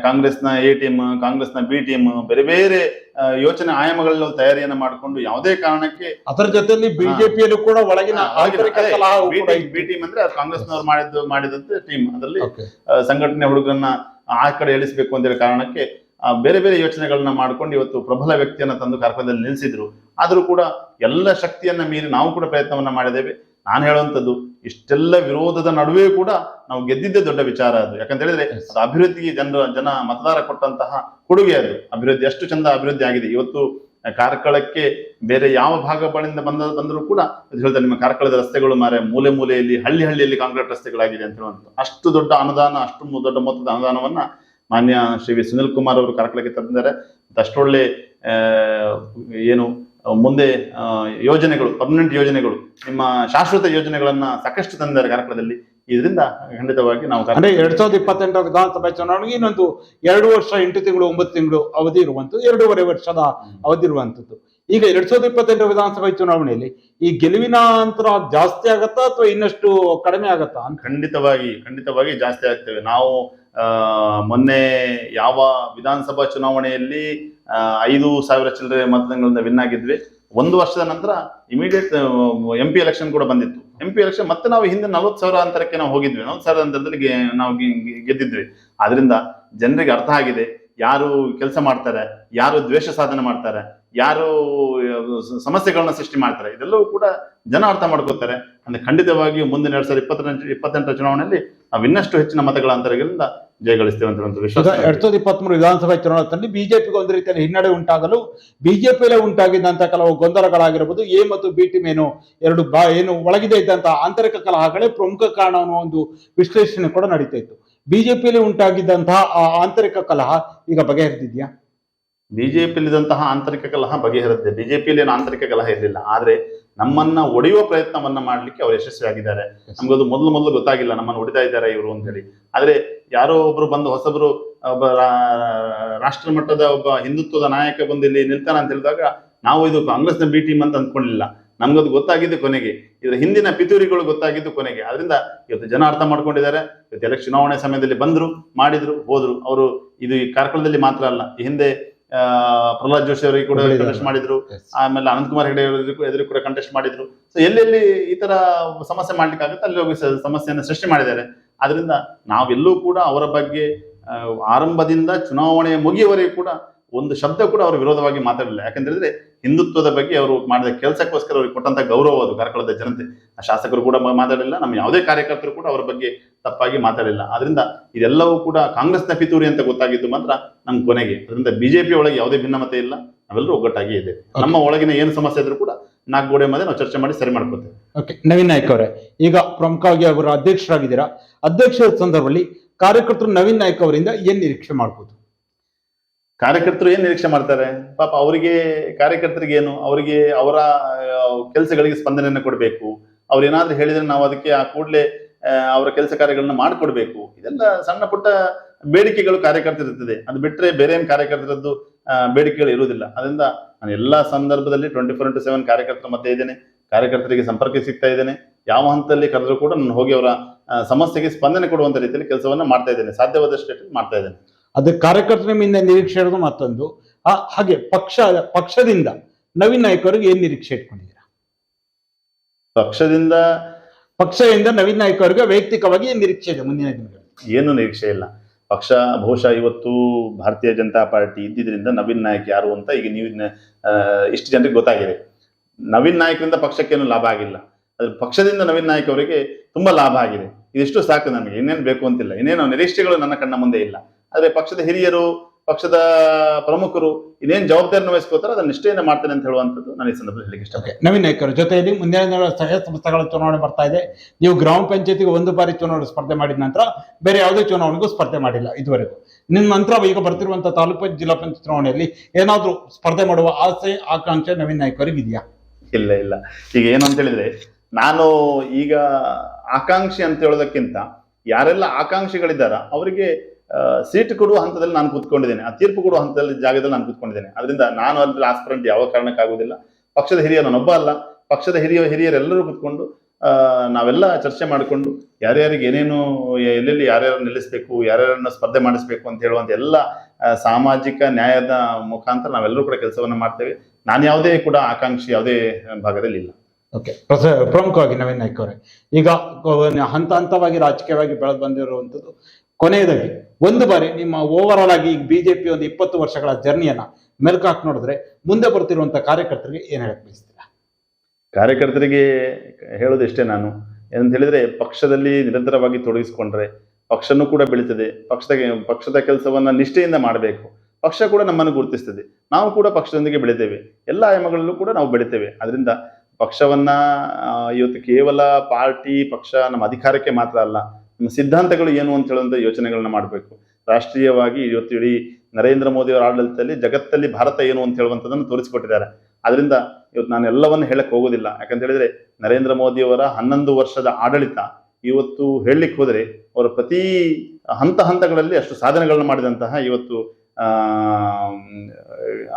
ಕಾಂಗ್ರೆಸ್ನ ಎ ಟೀಮ್ ಕಾಂಗ್ರೆಸ್ನ ಬಿ ಟೀಮ್ ಬೇರೆ ಬೇರೆ ಯೋಚನೆ ಆಯಾಮಗಳಲ್ಲಿ ನಾವು ತಯಾರಿಯನ್ನ ಮಾಡಿಕೊಂಡು ಯಾವುದೇ ಕಾರಣಕ್ಕೆ ಅದರ ಜೊತೆಯಲ್ಲಿ ಬಿಜೆಪಿಯಲ್ಲೂ ಕೂಡ ಒಳಗಿನ. ಬಿ ಟೀಮ್ ಅಂದ್ರೆ ಕಾಂಗ್ರೆಸ್ನವ್ರು ಮಾಡಿದ್ದು ಮಾಡಿದಂತೆ ಟೀಮ್ ಅದರಲ್ಲಿ. ಸಂಘಟನೆ ಹುಡುಗರನ್ನ ಆ ಕಡೆ ಎಳಿಸಬೇಕು ಅಂತ ಹೇಳಿ ಕಾರಣಕ್ಕೆ ಬೇರೆ ಬೇರೆ ಯೋಚನೆಗಳನ್ನ ಮಾಡ್ಕೊಂಡು ಇವತ್ತು ಪ್ರಬಲ ವ್ಯಕ್ತಿಯನ್ನ ತಂದು ಕಾರ್ಕಳದಲ್ಲಿ ನಿಲ್ಲಿಸಿದ್ರು ಆದರೂ ಕೂಡ ಎಲ್ಲ ಶಕ್ತಿಯನ್ನ ಮೀರಿ ನಾವು ಕೂಡ ಪ್ರಯತ್ನವನ್ನ ಮಾಡಿದ್ದೇವೆ. ನಾನು ಹೇಳುವಂಥದ್ದು ಇಷ್ಟೆಲ್ಲ ವಿರೋಧದ ನಡುವೆ ಕೂಡ ನಾವು ಗೆದ್ದಿದ್ದೇ ದೊಡ್ಡ ವಿಚಾರ ಅದು. ಯಾಕಂತ ಹೇಳಿದ್ರೆ ಅಭಿವೃದ್ಧಿಗೆ ಜನರ ಜನ ಮತದಾರ ಕೊಟ್ಟಂತಹ ಕೊಡುಗೆ ಅದು. ಅಭಿವೃದ್ಧಿ ಅಷ್ಟು ಚಂದ ಅಭಿವೃದ್ಧಿ ಆಗಿದೆ. ಇವತ್ತು ಕಾರ್ಕಳಕ್ಕೆ ಬೇರೆ ಯಾವ ಭಾಗಗಳಿಂದ ಬಂದ ಬಂದರೂ ಕೂಡ ಅದು ಹೇಳ್ತಾರೆ ನಿಮ್ಮ ಕಾರ್ಕಳದ ರಸ್ತೆಗಳು ಮಾರೆ ಮೂಲೆ ಮೂಲೆಯಲ್ಲಿ ಹಳ್ಳಿ ಹಳ್ಳಿಯಲ್ಲಿ ಕಾಂಕ್ರೀಟ್ ರಸ್ತೆಗಳಾಗಿದೆ ಅಂತ ಹೇಳುವಂಥದ್ದು. ಅಷ್ಟು ದೊಡ್ಡ ಅನುದಾನ ಅಷ್ಟು ದೊಡ್ಡ ಮೊತ್ತದ ಅನುದಾನವನ್ನ ಮಾನ್ಯ ಶ್ರೀ ವಿ ಸುನಿಲ್ ಕುಮಾರ್ ಅವರು ಕಾರ್ಕಳಕ್ಕೆ ತಂದಿದ್ದಾರೆ ಅಷ್ಟೊಳ್ಳೆ ಏನು ಮುಂದೆ ಯೋಜನೆಗಳು ಪರ್ಮನೆಂಟ್ ಯೋಜನೆಗಳು ನಿಮ್ಮ ಶಾಶ್ವತ ಯೋಜನೆಗಳನ್ನ ಸಾಕಷ್ಟು ತಂದಿದ್ದಾರೆ ಕಾರ್ಕಳದಲ್ಲಿ. ಇದರಿಂದ ಖಂಡಿತವಾಗಿ ನಾವು ಅಂದ್ರೆ ಎರಡ್ ಸಾವಿರದ ಇಪ್ಪತ್ತೆಂಟರ ವಿಧಾನಸಭೆ ಚುನಾವಣೆಗೆ ಇನ್ನೊಂದು ಎರಡು ವರ್ಷ ಎಂಟು ತಿಂಗಳು ಒಂಬತ್ತು ತಿಂಗಳು ಅವಧಿ ಇರುವಂತದ್ದು ಎರಡೂವರೆ ವರ್ಷದ ಅವಧಿ ಇರುವಂತದ್ದು ಈಗ ಎರಡ್ ಸಾವಿರದ ಇಪ್ಪತ್ತೆಂಟರ ವಿಧಾನಸಭೆ ಚುನಾವಣೆಯಲ್ಲಿ ಈ ಗೆಲುವಿನ ಅಂತರ ಜಾಸ್ತಿ ಆಗತ್ತಾ ಅಥವಾ ಇನ್ನಷ್ಟು ಕಡಿಮೆ ಆಗತ್ತಾ ಖಂಡಿತವಾಗಿ ಖಂಡಿತವಾಗಿ ಜಾಸ್ತಿ ಆಗ್ತೇವೆ. ನಾವು ಮೊನ್ನೆ ಯಾವ ವಿಧಾನಸಭಾ ಚುನಾವಣೆಯಲ್ಲಿ ಐದು ಸಾವಿರ ಚಿಲ್ಲರೆ ಮತದಾನಗಳಿಂದ ವಿನ್ ಆಗಿದ್ವಿ. ಒಂದು ವರ್ಷದ ನಂತರ ಇಮಿಡಿಯೇಟ್ ಎಂ ಪಿ ಎಲೆಕ್ಷನ್ ಕೂಡ ಬಂದಿತ್ತು. ಎಂ ಪಿ ಎಲೆಕ್ಷನ್ ಮತ್ತೆ ನಾವು ಹಿಂದೆ ನಲವತ್ತು ಸಾವಿರ ಅಂತರಕ್ಕೆ ನಾವು ಹೋಗಿದ್ವಿ. ನಲವತ್ತು ಸಾವಿರ ಅಂತರದಲ್ಲಿ ನಾವು ಗೆದ್ದಿದ್ವಿ. ಆದ್ರಿಂದ ಜನರಿಗೆ ಅರ್ಥ ಆಗಿದೆ. ಯಾರು ಕೆಲಸ ಮಾಡ್ತಾರೆ, ಯಾರು ದ್ವೇಷ ಸಾಧನೆ ಮಾಡ್ತಾರೆ, ಯಾರು ಸಮಸ್ಯೆಗಳನ್ನ ಸೃಷ್ಟಿ ಮಾಡ್ತಾರೆ, ಇದೆಲ್ಲವೂ ಕೂಡ ಜನ ಅರ್ಥ ಮಾಡ್ಕೋತಾರೆ ಅಂದ್ರೆ ಖಂಡಿತವಾಗಿಯೂ ಮುಂದಿನ ಎರಡ್ ಸಾವಿರದ ಇಪ್ಪತ್ತೆಂಟು ಇಪ್ಪತ್ತೆಂಟರ ಚುನಾವಣೆಯಲ್ಲಿ ನಾವು ಇನ್ನಷ್ಟು ಹೆಚ್ಚಿನ ಮತಗಳ ಅಂತರಗಳಿಂದ ಜಯಗಳಿಸ್ತೇವೆ ಅಂತ ವಿಶ್ವಾಸ ಎರಡ್ ಸಾವಿರದ ಇಪ್ಪತ್ಮೂರು ವಿಧಾನಸಭಾ ಚುನಾವಣೆಯಲ್ಲಿ ಬಿಜೆಪಿಗೆ ಒಂದು ರೀತಿಯಲ್ಲಿ ಹಿನ್ನಡೆ ಉಂಟಾಗಲು ಬಿಜೆಪಿಯಲ್ಲೇ ಉಂಟಾಗಿದ್ದಂತಹ ಕೆಲವು ಗೊಂದಲಗಳಾಗಿರಬಹುದು ಎ ಮತ್ತು ಬಿ ಟೀಮ್ ಏನು ಎರಡು ಬಾ ಏನು ಒಳಗಿದೆ ಇದ್ದಂತಹ ಆಂತರಿಕ ಕಲಹಗಳೇ ಪ್ರಮುಖ ಕಾರಣ ಅನ್ನೋ ಒಂದು ವಿಶ್ಲೇಷಣೆ ಕೂಡ ನಡೀತಾ ಇತ್ತು. ಬಿಜೆಪಿಯಲ್ಲಿ ಉಂಟಾಗಿದ್ದಂತಹ ಆ ಆಂತರಿಕ ಕಲಹ ಈಗ ಬಗೆಹರಿದಿದ್ಯಾ? ಬಿಜೆಪಿಯಲ್ಲಿದ್ದಂತಹ ಆಂತರಿಕ ಕಲಹ ಬಗೆಹರಿದಿದೆ ಬಿಜೆಪಿಯಲ್ಲಿ ಏನು ಆಂತರಿಕ ಕಲಹ ಇರಲಿಲ್ಲ. ಆದ್ರೆ ನಮ್ಮನ್ನ ಒಡೆಯುವ ಪ್ರಯತ್ನವನ್ನ ಮಾಡ್ಲಿಕ್ಕೆ ಅವರು ಯಶಸ್ವಿಯಾಗಿದ್ದಾರೆ. ನಮ್ಗದು ಮೊದಲು ಮೊದಲು ಗೊತ್ತಾಗಿಲ್ಲ ನಮ್ಮನ್ನು ಹೊಡಿತಾ ಇದ್ದಾರೆ ಇವರು ಅಂತ ಹೇಳಿ ಆದ್ರೆ ಯಾರೋ ಒಬ್ರು ಬಂದು ಹೊಸಬರು ಒಬ್ಬ ರಾಷ್ಟ್ರ ಮಟ್ಟದ ಒಬ್ಬ ಹಿಂದುತ್ವದ ನಾಯಕ ಬಂದು ಇಲ್ಲಿ ನಿಲ್ತಾನ ಅಂತ ಹೇಳಿದಾಗ ನಾವು ಇದು ಕಾಂಗ್ರೆಸ್ನ ಬಿ ಟೀಮ್ ಅಂತ ಅಂದ್ಕೊಂಡಿಲ್ಲ. ನಮ್ಗದು ಗೊತ್ತಾಗಿದ್ದು ಕೊನೆಗೆ. ಇದರ ಹಿಂದಿನ ಪಿತೂರಿಗಳು ಗೊತ್ತಾಗಿದ್ದು ಕೊನೆಗೆ. ಅದರಿಂದ ಇವತ್ತು ಜನ ಅರ್ಥ ಮಾಡ್ಕೊಂಡಿದ್ದಾರೆ. ಇವತ್ತು ಎಲ್ಲ ಚುನಾವಣೆ ಸಮಯದಲ್ಲಿ ಬಂದರು ಮಾಡಿದ್ರು ಹೋದ್ರು. ಅವರು ಇದು ಈ ಕಾರ್ಕಳದಲ್ಲಿ ಮಾತ್ರ ಅಲ್ಲ ಈ ಹಿಂದೆ ಪ್ರಹ್ಲಾದ್ ಜೋಶಿ ಅವರಿಗೆ ಕೂಡ. ಕಂಟೆಸ್ಟ್ ಮಾಡಿದ್ರು. ಆಮೇಲೆ ಅನಂತಕುಮಾರ್ ಹೆಗಡೆ ಅವರಿಗೂ ಎದುರು ಕೂಡ ಕಂಟೆಸ್ಟ್ ಮಾಡಿದ್ರು. ಸೊ ಎಲ್ಲೆಲ್ಲಿ ಈ ತರ ಸಮಸ್ಯೆ ಮಾಡ್ಲಿಕ್ಕೆ ಆಗುತ್ತೆ ಅಲ್ಲಿ ಹೋಗಿ ಸಮಸ್ಯೆಯನ್ನು ಸೃಷ್ಟಿ ಮಾಡಿದ್ದಾರೆ. ಆದ್ರಿಂದ ನಾವೆಲ್ಲೂ ಕೂಡ ಅವರ ಬಗ್ಗೆ ಆರಂಭದಿಂದ ಚುನಾವಣೆ ಮುಗಿಯುವವರೆಗೂ ಕೂಡ ಒಂದು ಶಬ್ದ ಕೂಡ ಅವರು ವಿರೋಧವಾಗಿ ಮಾತಾಡಲಿಲ್ಲ. ಯಾಕಂದ್ರೆ ಹಿಂದುತ್ವದ ಬಗ್ಗೆ ಅವರು ಮಾಡಿದ ಕೆಲಸಕ್ಕೋಸ್ಕರ ಅವ್ರಿಗೆ ಕೊಟ್ಟಂತ ಗೌರವ ಅದು ಕಾರ್ಕಳದ ಜನತೆ. ಆ ಶಾಸಕರು ಕೂಡ ಮಾತಾಡಲಿಲ್ಲ ನಮ್ಮ ಯಾವುದೇ ಕಾರ್ಯಕರ್ತರು ಕೂಡ ಅವರ ಬಗ್ಗೆ ತಪ್ಪಾಗಿ ಮಾತಾಡಲಿಲ್ಲ. ಆದ್ರಿಂದ ಇದೆಲ್ಲವೂ ಕೂಡ ಕಾಂಗ್ರೆಸ್ನ ಪಿತೂರಿ ಅಂತ ಗೊತ್ತಾಗಿದ್ದು ಮಾತ್ರ ನಮ್ ಕೊನೆಗೆ. ಅದರಿಂದ ಬಿಜೆಪಿ ಒಳಗೆ ಯಾವುದೇ ಭಿನ್ನಮತೆ ಇಲ್ಲ ನಾವೆಲ್ಲರೂ ಒಗ್ಗಟ್ಟಾಗಿ ಇದೆ ನಮ್ಮ ಒಳಗಿನ ಏನು ಸಮಸ್ಯೆ ಇದ್ರೂ ಕೂಡ ನಾಲ್ಕು ಗೋಡೆ ಮಧ್ಯೆ ನಾವು ಚರ್ಚೆ ಮಾಡಿ ಸರಿ ಮಾಡ್ಕೋತೇವೆ. ಓಕೆ ನವೀನ್ ನಾಯ್ಕ ಅವರೇ ಈಗ ಪ್ರಮುಖವಾಗಿ ಅವರು ಅಧ್ಯಕ್ಷರಾಗಿದ್ದೀರಾ? ಅಧ್ಯಕ್ಷರ ಸಂದರ್ಭದಲ್ಲಿ ಕಾರ್ಯಕರ್ತರು ನವೀನ್ ನಾಯ್ಕ ಅವರಿಂದ ಏನ್ ನಿರೀಕ್ಷೆ ಮಾಡ್ಬೋದು? ಕಾರ್ಯಕರ್ತರು ಏನ್ ನಿರೀಕ್ಷೆ ಮಾಡ್ತಾರೆ? ಪಾಪ ಅವರಿಗೆ, ಕಾರ್ಯಕರ್ತರಿಗೆ ಏನು? ಅವರಿಗೆ ಅವರ ಕೆಲಸಗಳಿಗೆ ಸ್ಪಂದನೆಯನ್ನು ಕೊಡಬೇಕು. ಅವ್ರು ಏನಾದ್ರೂ ಹೇಳಿದ್ರೆ ನಾವು ಅದಕ್ಕೆ ಆ ಕೂಡಲೇ ಅವರ ಕೆಲಸ ಕಾರ್ಯಗಳನ್ನ ಮಾಡಿಕೊಡ್ಬೇಕು. ಇದೆಲ್ಲ ಸಣ್ಣ ಪುಟ್ಟ ಬೇಡಿಕೆಗಳು ಕಾರ್ಯಕರ್ತರು ಇರ್ತದೆ ಅದು ಬಿಟ್ಟರೆ ಬೇರೆ ಏನ್ ಕಾರ್ಯಕರ್ತರದ್ದು ಬೇಡಿಕೆಗಳು ಇರುವುದಿಲ್ಲ. ಅದರಿಂದ ನಾನು ಎಲ್ಲಾ ಸಂದರ್ಭದಲ್ಲಿ ಟ್ವೆಂಟಿ ಫೋರ್ ಇಂಟು ಸೆವೆನ್ ಕಾರ್ಯಕರ್ತರ ಮತ್ತೆ ಇದ್ದೇನೆ. ಕಾರ್ಯಕರ್ತರಿಗೆ ಸಂಪರ್ಕ ಸಿಗ್ತಾ ಇದ್ದೇನೆ. ಯಾವ ಹಂತದಲ್ಲಿ ಕರೆದರೂ ಕೂಡ ನಾನು ಹೋಗಿ ಅವರ ಸಮಸ್ಯೆಗೆ ಸ್ಪಂದನೆ ಕೊಡುವಂತ ರೀತಿಯಲ್ಲಿ ಕೆಲಸವನ್ನ ಮಾಡ್ತಾ ಇದ್ದೇನೆ. ಸಾಧ್ಯವಾದಷ್ಟು ಮಾಡ್ತಾ ಇದ್ದೇನೆ. ಅದು ಕಾರ್ಯಕರ್ತರ ನಿಮ್ಮಿಂದ ನಿರೀಕ್ಷೆ ಇರೋದು ಮತ್ತೊಂದು. ಆ, ಹಾಗೆ ಪಕ್ಷ ಪಕ್ಷದಿಂದ ನವೀನ್ ನಾಯ್ಕ ಅವರಿಗೆ ಏನ್ ನಿರೀಕ್ಷೆ ಇಟ್ಕೊಂಡಿದ್ದೀರಾ? ಪಕ್ಷದಿಂದ ಪಕ್ಷದಿಂದ ನವೀನ್ ನಾಯ್ಕ ಅವರಿಗೆ ವೈಯಕ್ತಿಕವಾಗಿ ಏನ್ ನಿರೀಕ್ಷೆ ಇದೆ ಮುಂದಿನ ದಿನಗಳಲ್ಲಿ? ಏನು ನಿರೀಕ್ಷೆ ಇಲ್ಲ. ಪಕ್ಷ ಬಹುಶಃ ಇವತ್ತು ಭಾರತೀಯ ಜನತಾ ಪಾರ್ಟಿ ಇದ್ದಿದ್ರಿಂದ ನವೀನ್ ನಾಯಕ್ ಯಾರು ಅಂತ ಈಗ ನೀವು ಇಷ್ಟು ಜನರಿಗೆ ಗೊತ್ತಾಗಿದೆ. ನವೀನ್ ನಾಯಕರಿಂದ ಪಕ್ಷಕ್ಕೇನು ಲಾಭ ಆಗಿಲ್ಲ. ಅದ್ರ ಪಕ್ಷದಿಂದ ನವೀನ್ ನಾಯಕ್ ಅವರಿಗೆ ತುಂಬಾ ಲಾಭ ಆಗಿದೆ. ಇದಿಷ್ಟು ಸಾಕು ನಮಗೆ. ಇನ್ನೇನು ಬೇಕು ಅಂತಿಲ್ಲ. ಇನ್ನೇನು ನಿರೀಕ್ಷೆಗಳು ನನ್ನ ಕಣ್ಣ ಮುಂದೆ ಇಲ್ಲ. ಆದ್ರೆ ಪಕ್ಷದ ಹಿರಿಯರು ಪಕ್ಷದ ಪ್ರಮುಖರು ಇನ್ನೇನು ಜವಾಬ್ದಾರಿಯನ್ನು ವಹಿಸ್ಕೋತಾರೆ ಅದನ್ನ ನಿಷ್ಠೆಯಿಂದ ಮಾಡ್ತೇನೆ ಅಂತ ಹೇಳುವಂಥದ್ದು ನಾನು ಈ ಸಂದರ್ಭದಲ್ಲಿ ಹೇಳಿಕೆ ಇಷ್ಟ ಓಕೆ ನವೀನ್ ನಾಯ್ಕರು ಜೊತೆಯಲ್ಲಿ ಮುಂದಿನ ದಿನಗಳ ಸ್ಥಳೀಯ ಸಂಸ್ಥೆಗಳ ಚುನಾವಣೆ ಬರ್ತಾ ಇದೆ. ನೀವು ಗ್ರಾಮ ಪಂಚಾಯತಿಗೆ ಒಂದು ಬಾರಿ ಚುನಾವಣೆ ಸ್ಪರ್ಧೆ ಮಾಡಿದ ನಂತರ ಬೇರೆ ಯಾವುದೇ ಚುನಾವಣೆಗೂ ಸ್ಪರ್ಧೆ ಮಾಡಿಲ್ಲ ಇದುವರೆಗೂ. ನಿಮ್ಮ ನಂತರ ಈಗ ಬರ್ತಿರುವಂತಹ ತಾಲೂಕು ಜಿಲ್ಲಾ ಪಂಚಾಯತ್ ಚುನಾವಣೆಯಲ್ಲಿ ಏನಾದರೂ ಸ್ಪರ್ಧೆ ಮಾಡುವ ಆಸೆ ಆಕಾಂಕ್ಷೆ ನವೀನ್ ನಾಯ್ಕರಿಗೆ ಇದೆಯಾ? ಇಲ್ಲ ಇಲ್ಲ. ಈಗ ಏನು ಅಂತ ಹೇಳಿದ್ರೆ ನಾನು ಈಗ ಆಕಾಂಕ್ಷಿ ಅಂತ ಹೇಳೋದಕ್ಕಿಂತ ಯಾರೆಲ್ಲ ಆಕಾಂಕ್ಷಿಗಳಿದ್ದಾರ ಅವರಿಗೆ ಸೀಟ್ ಕೊಡುವ ಹಂತದಲ್ಲಿ ನಾನು ಕೂತ್ಕೊಂಡಿದ್ದೇನೆ. ಆ ತೀರ್ಪು ಕೊಡುವ ಹಂತದಲ್ಲಿ ಜಾಗದಲ್ಲಿ ನಾನು ಕೂತ್ಕೊಂಡಿದ್ದೇನೆ. ಅದರಿಂದ ನಾನು ಅದ್ರಲ್ಲಿ ಆಸ್ಪರೆಂಟ್ ಯಾವ ಕಾರಣಕ್ಕಾಗುವುದಿಲ್ಲ. ಪಕ್ಷದ ಹಿರಿಯ ನಾನೊಬ್ಬ ಅಲ್ಲ. ಪಕ್ಷದ ಹಿರಿಯ, ಹಿರಿಯರೆಲ್ಲರೂ ಕೂತ್ಕೊಂಡು ನಾವೆಲ್ಲ ಚರ್ಚೆ ಮಾಡಿಕೊಂಡು, ಯಾರ್ಯಾರಿಗೆ ಏನೇನು, ಎಲ್ಲೆಲ್ಲಿ ಯಾರ್ಯಾರು ನಿಲ್ಲಿಸಬೇಕು, ಯಾರ್ಯಾರನ್ನು ಸ್ಪರ್ಧೆ ಮಾಡಿಸ್ಬೇಕು ಅಂತ ಹೇಳುವಂಥ ಎಲ್ಲ ಸಾಮಾಜಿಕ ನ್ಯಾಯದ ಮುಖಾಂತರ ನಾವೆಲ್ಲರೂ ಕೂಡ ಕೆಲಸವನ್ನ ಮಾಡ್ತೇವೆ. ನಾನು ಯಾವುದೇ ಕೂಡ ಆಕಾಂಕ್ಷಿ ಯಾವುದೇ ಭಾಗದಲ್ಲಿ ಇಲ್ಲ. ಓಕೆ ಪ್ರಮುಖವಾಗಿ ನವೀನ್ ನಾಯ್ಕ ಅವರೇ. ಈಗ ಹಂತ ಹಂತವಾಗಿ ರಾಜಕೀಯವಾಗಿ ಬೆಳೆದು ಬಂದಿರುವಂಥದ್ದು ಕೊನೆಯದಾಗಿ, ಒಂದು ಬಾರಿ ನಿಮ್ಮ ಓವರ್ ಆಲ್ ಆಗಿ ಈಗ ಬಿಜೆಪಿ ಒಂದು ಇಪ್ಪತ್ತು ವರ್ಷಗಳ ಜರ್ನಿಯನ್ನ ಮೆಲ್ಕಾಕ್ ನೋಡಿದ್ರೆ ಮುಂದೆ ಬರ್ತಿರುವಂತ ಕಾರ್ಯಕರ್ತರಿಗೆ ಏನ್ ಹೇಳಕ್ ಬಯಸ್ತೀರಾ? ಕಾರ್ಯಕರ್ತರಿಗೆ ಹೇಳೋದಿಷ್ಟೇ ನಾನು. ಏನಂತ ಹೇಳಿದ್ರೆ ಪಕ್ಷದಲ್ಲಿ ನಿರಂತರವಾಗಿ ತೊಡಗಿಸಿಕೊಂಡ್ರೆ ಪಕ್ಷನೂ ಕೂಡ ಬೆಳೀತದೆ. ಪಕ್ಷದ ಪಕ್ಷದ ಕೆಲಸವನ್ನ ನಿಷ್ಠೆಯಿಂದ ಮಾಡಬೇಕು. ಪಕ್ಷ ಕೂಡ ನಮ್ಮನ್ನು ಗುರುತಿಸ್ತದೆ. ನಾವು ಕೂಡ ಪಕ್ಷದೊಂದಿಗೆ ಬೆಳಿತೇವೆ. ಎಲ್ಲ ಆಯಾಮಗಳಲ್ಲೂ ಕೂಡ ನಾವು ಬೆಳಿತೇವೆ. ಅದರಿಂದ ಪಕ್ಷವನ್ನ ಇವತ್ತು ಕೇವಲ ಪಾರ್ಟಿ, ಪಕ್ಷ ನಮ್ಮ ಅಧಿಕಾರಕ್ಕೆ ಮಾತ್ರ ಅಲ್ಲ. ಸಿದ್ಧಾಂತಗಳು ಏನು ಅಂತ ಹೇಳುವಂಥ ಯೋಚನೆಗಳನ್ನ ಮಾಡಬೇಕು. ರಾಷ್ಟ್ರೀಯವಾಗಿ ಇವತ್ತು ಇಡೀ ನರೇಂದ್ರ ಮೋದಿ ಅವರ ಆಡಳಿತದಲ್ಲಿ ಜಗತ್ತಲ್ಲಿ ಭಾರತ ಏನು ಅಂತ ಹೇಳುವಂಥದ್ದನ್ನು ತೋರಿಸಿಕೊಟ್ಟಿದ್ದಾರೆ. ಅದರಿಂದ ಇವತ್ತು ನಾನು ಎಲ್ಲವನ್ನು ಹೇಳಕ್ಕೆ ಹೋಗೋದಿಲ್ಲ. ಯಾಕಂತ ಹೇಳಿದ್ರೆ ನರೇಂದ್ರ ಮೋದಿಯವರ ಹನ್ನೊಂದು ವರ್ಷದ ಆಡಳಿತ ಇವತ್ತು ಹೇಳಲಿಕ್ಕೆ ಹೋದರೆ ಅವರು ಪ್ರತಿ ಹಂತ ಹಂತಗಳಲ್ಲಿ ಅಷ್ಟು ಸಾಧನೆಗಳನ್ನು ಮಾಡಿದಂತಹ ಇವತ್ತು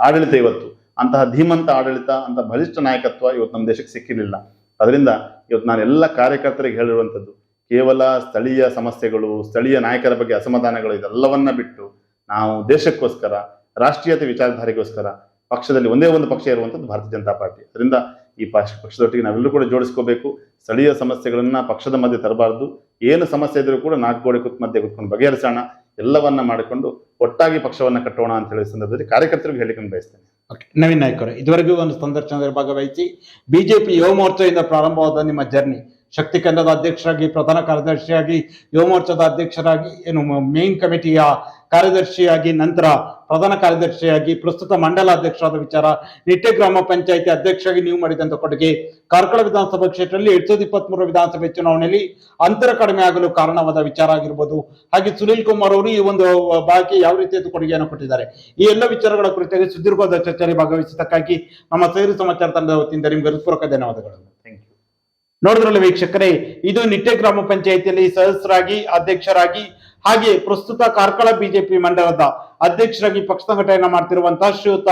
ಆಡಳಿತ ಇವತ್ತು. ಅಂತಹ ಧೀಮಂತ ಆಡಳಿತ ಅಂತ ಬಲಿಷ್ಠ ನಾಯಕತ್ವ ಇವತ್ತು ನಮ್ಮ ದೇಶಕ್ಕೆ ಸಿಕ್ಕಿರಲಿಲ್ಲ. ಅದರಿಂದ ಇವತ್ತು ನಾನು ಎಲ್ಲ ಕಾರ್ಯಕರ್ತರಿಗೆ ಹೇಳಿರುವಂಥದ್ದು ಕೇವಲ ಸ್ಥಳೀಯ ಸಮಸ್ಯೆಗಳು, ಸ್ಥಳೀಯ ನಾಯಕರ ಬಗ್ಗೆ ಅಸಮಾಧಾನಗಳು, ಇದೆಲ್ಲವನ್ನ ಬಿಟ್ಟು ನಾವು ದೇಶಕ್ಕೋಸ್ಕರ, ರಾಷ್ಟ್ರೀಯತೆ ವಿಚಾರಧಾರೆಗೋಸ್ಕರ ಪಕ್ಷದಲ್ಲಿ ಒಂದೇ ಒಂದು ಪಕ್ಷ ಇರುವಂಥದ್ದು ಭಾರತೀಯ ಜನತಾ ಪಾರ್ಟಿ. ಅದರಿಂದ ಈ ಪಕ್ಷ, ಪಕ್ಷದೊಟ್ಟಿಗೆ ನಾವೆಲ್ಲರೂ ಕೂಡ ಜೋಡಿಸ್ಕೋಬೇಕು. ಸ್ಥಳೀಯ ಸಮಸ್ಯೆಗಳನ್ನ ಪಕ್ಷದ ಮಧ್ಯೆ ತರಬಾರ್ದು. ಏನು ಸಮಸ್ಯೆ ಇದ್ರೂ ಕೂಡ ನಾಲ್ಕು ಗೋಡೆ ಕುತ್ ಮಧ್ಯೆ ಕುತ್ಕೊಂಡು ಬಗೆಹರಿಸೋಣ. ಎಲ್ಲವನ್ನ ಮಾಡಿಕೊಂಡು ಒಟ್ಟಾಗಿ ಪಕ್ಷವನ್ನ ಕಟ್ಟೋಣ ಅಂತ ಹೇಳಿ ಸಂದರ್ಭದಲ್ಲಿ ಕಾರ್ಯಕರ್ತರಿಗೆ ಹೇಳಿಕೊಂಡು ಬಯಸ್ತೇನೆ. ನವೀನ್ ನಾಯ್ಕರು, ಇದುವರೆಗೂ ಒಂದು ಸಂದರ್ಶನದಲ್ಲಿ ಭಾಗವಹಿಸಿ, ಬಿಜೆಪಿ ಯುವ ಮೋರ್ಚಾದಿಂದ ಪ್ರಾರಂಭವಾದ ನಿಮ್ಮ ಜರ್ನಿ ಶಕ್ತಿ ಕೇಂದ್ರದ ಅಧ್ಯಕ್ಷರಾಗಿ, ಪ್ರಧಾನ ಕಾರ್ಯದರ್ಶಿಯಾಗಿ, ಯುವ ಮೋರ್ಚಾದ ಅಧ್ಯಕ್ಷರಾಗಿ, ಏನು ಮೇನ್ ಕಮಿಟಿಯ ಕಾರ್ಯದರ್ಶಿಯಾಗಿ, ನಂತರ ಪ್ರಧಾನ ಕಾರ್ಯದರ್ಶಿಯಾಗಿ, ಪ್ರಸ್ತುತ ಮಂಡಲ ಅಧ್ಯಕ್ಷರಾದ ವಿಚಾರ, ನಿಟ್ಟೆ ಗ್ರಾಮ ಪಂಚಾಯಿತಿ ಅಧ್ಯಕ್ಷರಾಗಿ ನೀವು ಮಾಡಿದಂತ ಕೊಡುಗೆ, ಕಾರ್ಕಳ ವಿಧಾನಸಭಾ ಕ್ಷೇತ್ರದಲ್ಲಿ ಎರಡ್ ಸಾವಿರದ ಇಪ್ಪತ್ತ್ ಮೂರು ವಿಧಾನಸಭೆ ಚುನಾವಣೆಯಲ್ಲಿ ಅಂತರ ಕಡಿಮೆ ಆಗಲು ಕಾರಣವಾದ ವಿಚಾರ ಆಗಿರ್ಬೋದು. ಹಾಗೆ ಸುನೀಲ್ ಕುಮಾರ್ ಅವರು ಈ ಒಂದು ಬಾಕಿ ಯಾವ ರೀತಿಯ ಕೊಡುಗೆಯನ್ನು ಕೊಟ್ಟಿದ್ದಾರೆ. ಈ ಎಲ್ಲ ವಿಚಾರಗಳ ಕುರಿತಾಗಿ ಸುದೀರ್ಘವಾದ ಚರ್ಚೆಯಲ್ಲಿ ಭಾಗವಹಿಸಿದ್ದಕ್ಕಾಗಿ ನಮ್ಮ ಸೇರು ಸಮಾಚಾರ ತಂಡದ ವತಿಯಿಂದ ನಿಮ್ಗೆ ಹೃತ್ಪೂರ್ವಕ ಧನ್ಯವಾದಗಳು. ಥ್ಯಾಂಕ್ ಯು ನೋಡಿದ್ರಲ್ಲ ವೀಕ್ಷಕರೇ, ಇದು ನಿಟ್ಟೆ ಗ್ರಾಮ ಪಂಚಾಯಿತಿಯಲ್ಲಿ ಸದಸ್ಯರಾಗಿ, ಅಧ್ಯಕ್ಷರಾಗಿ, ಹಾಗೆ ಪ್ರಸ್ತುತ ಕಾರ್ಕಳ ಬಿಜೆಪಿ ಮಂಡಲದ ಅಧ್ಯಕ್ಷರಾಗಿ ಪಕ್ಷ ಸಂಘಟನೆ ಮಾಡ್ತಿರುವಂತಹ ಶ್ರೀಯುತ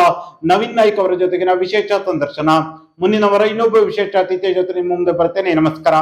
ನವೀನ್ ನಾಯ್ಕ್ ಅವರ ಜೊತೆಗಿನ ವಿಶೇಷ ಸಂದರ್ಶನ. ಮುಂದಿನ ವಾರ ಇನ್ನೊಬ್ಬ ವಿಶೇಷ ಅತಿಥಿಯ ಜೊತೆ ನಿಮ್ಮ ಮುಂದೆ ಬರ್ತೇನೆ. ನಮಸ್ಕಾರ.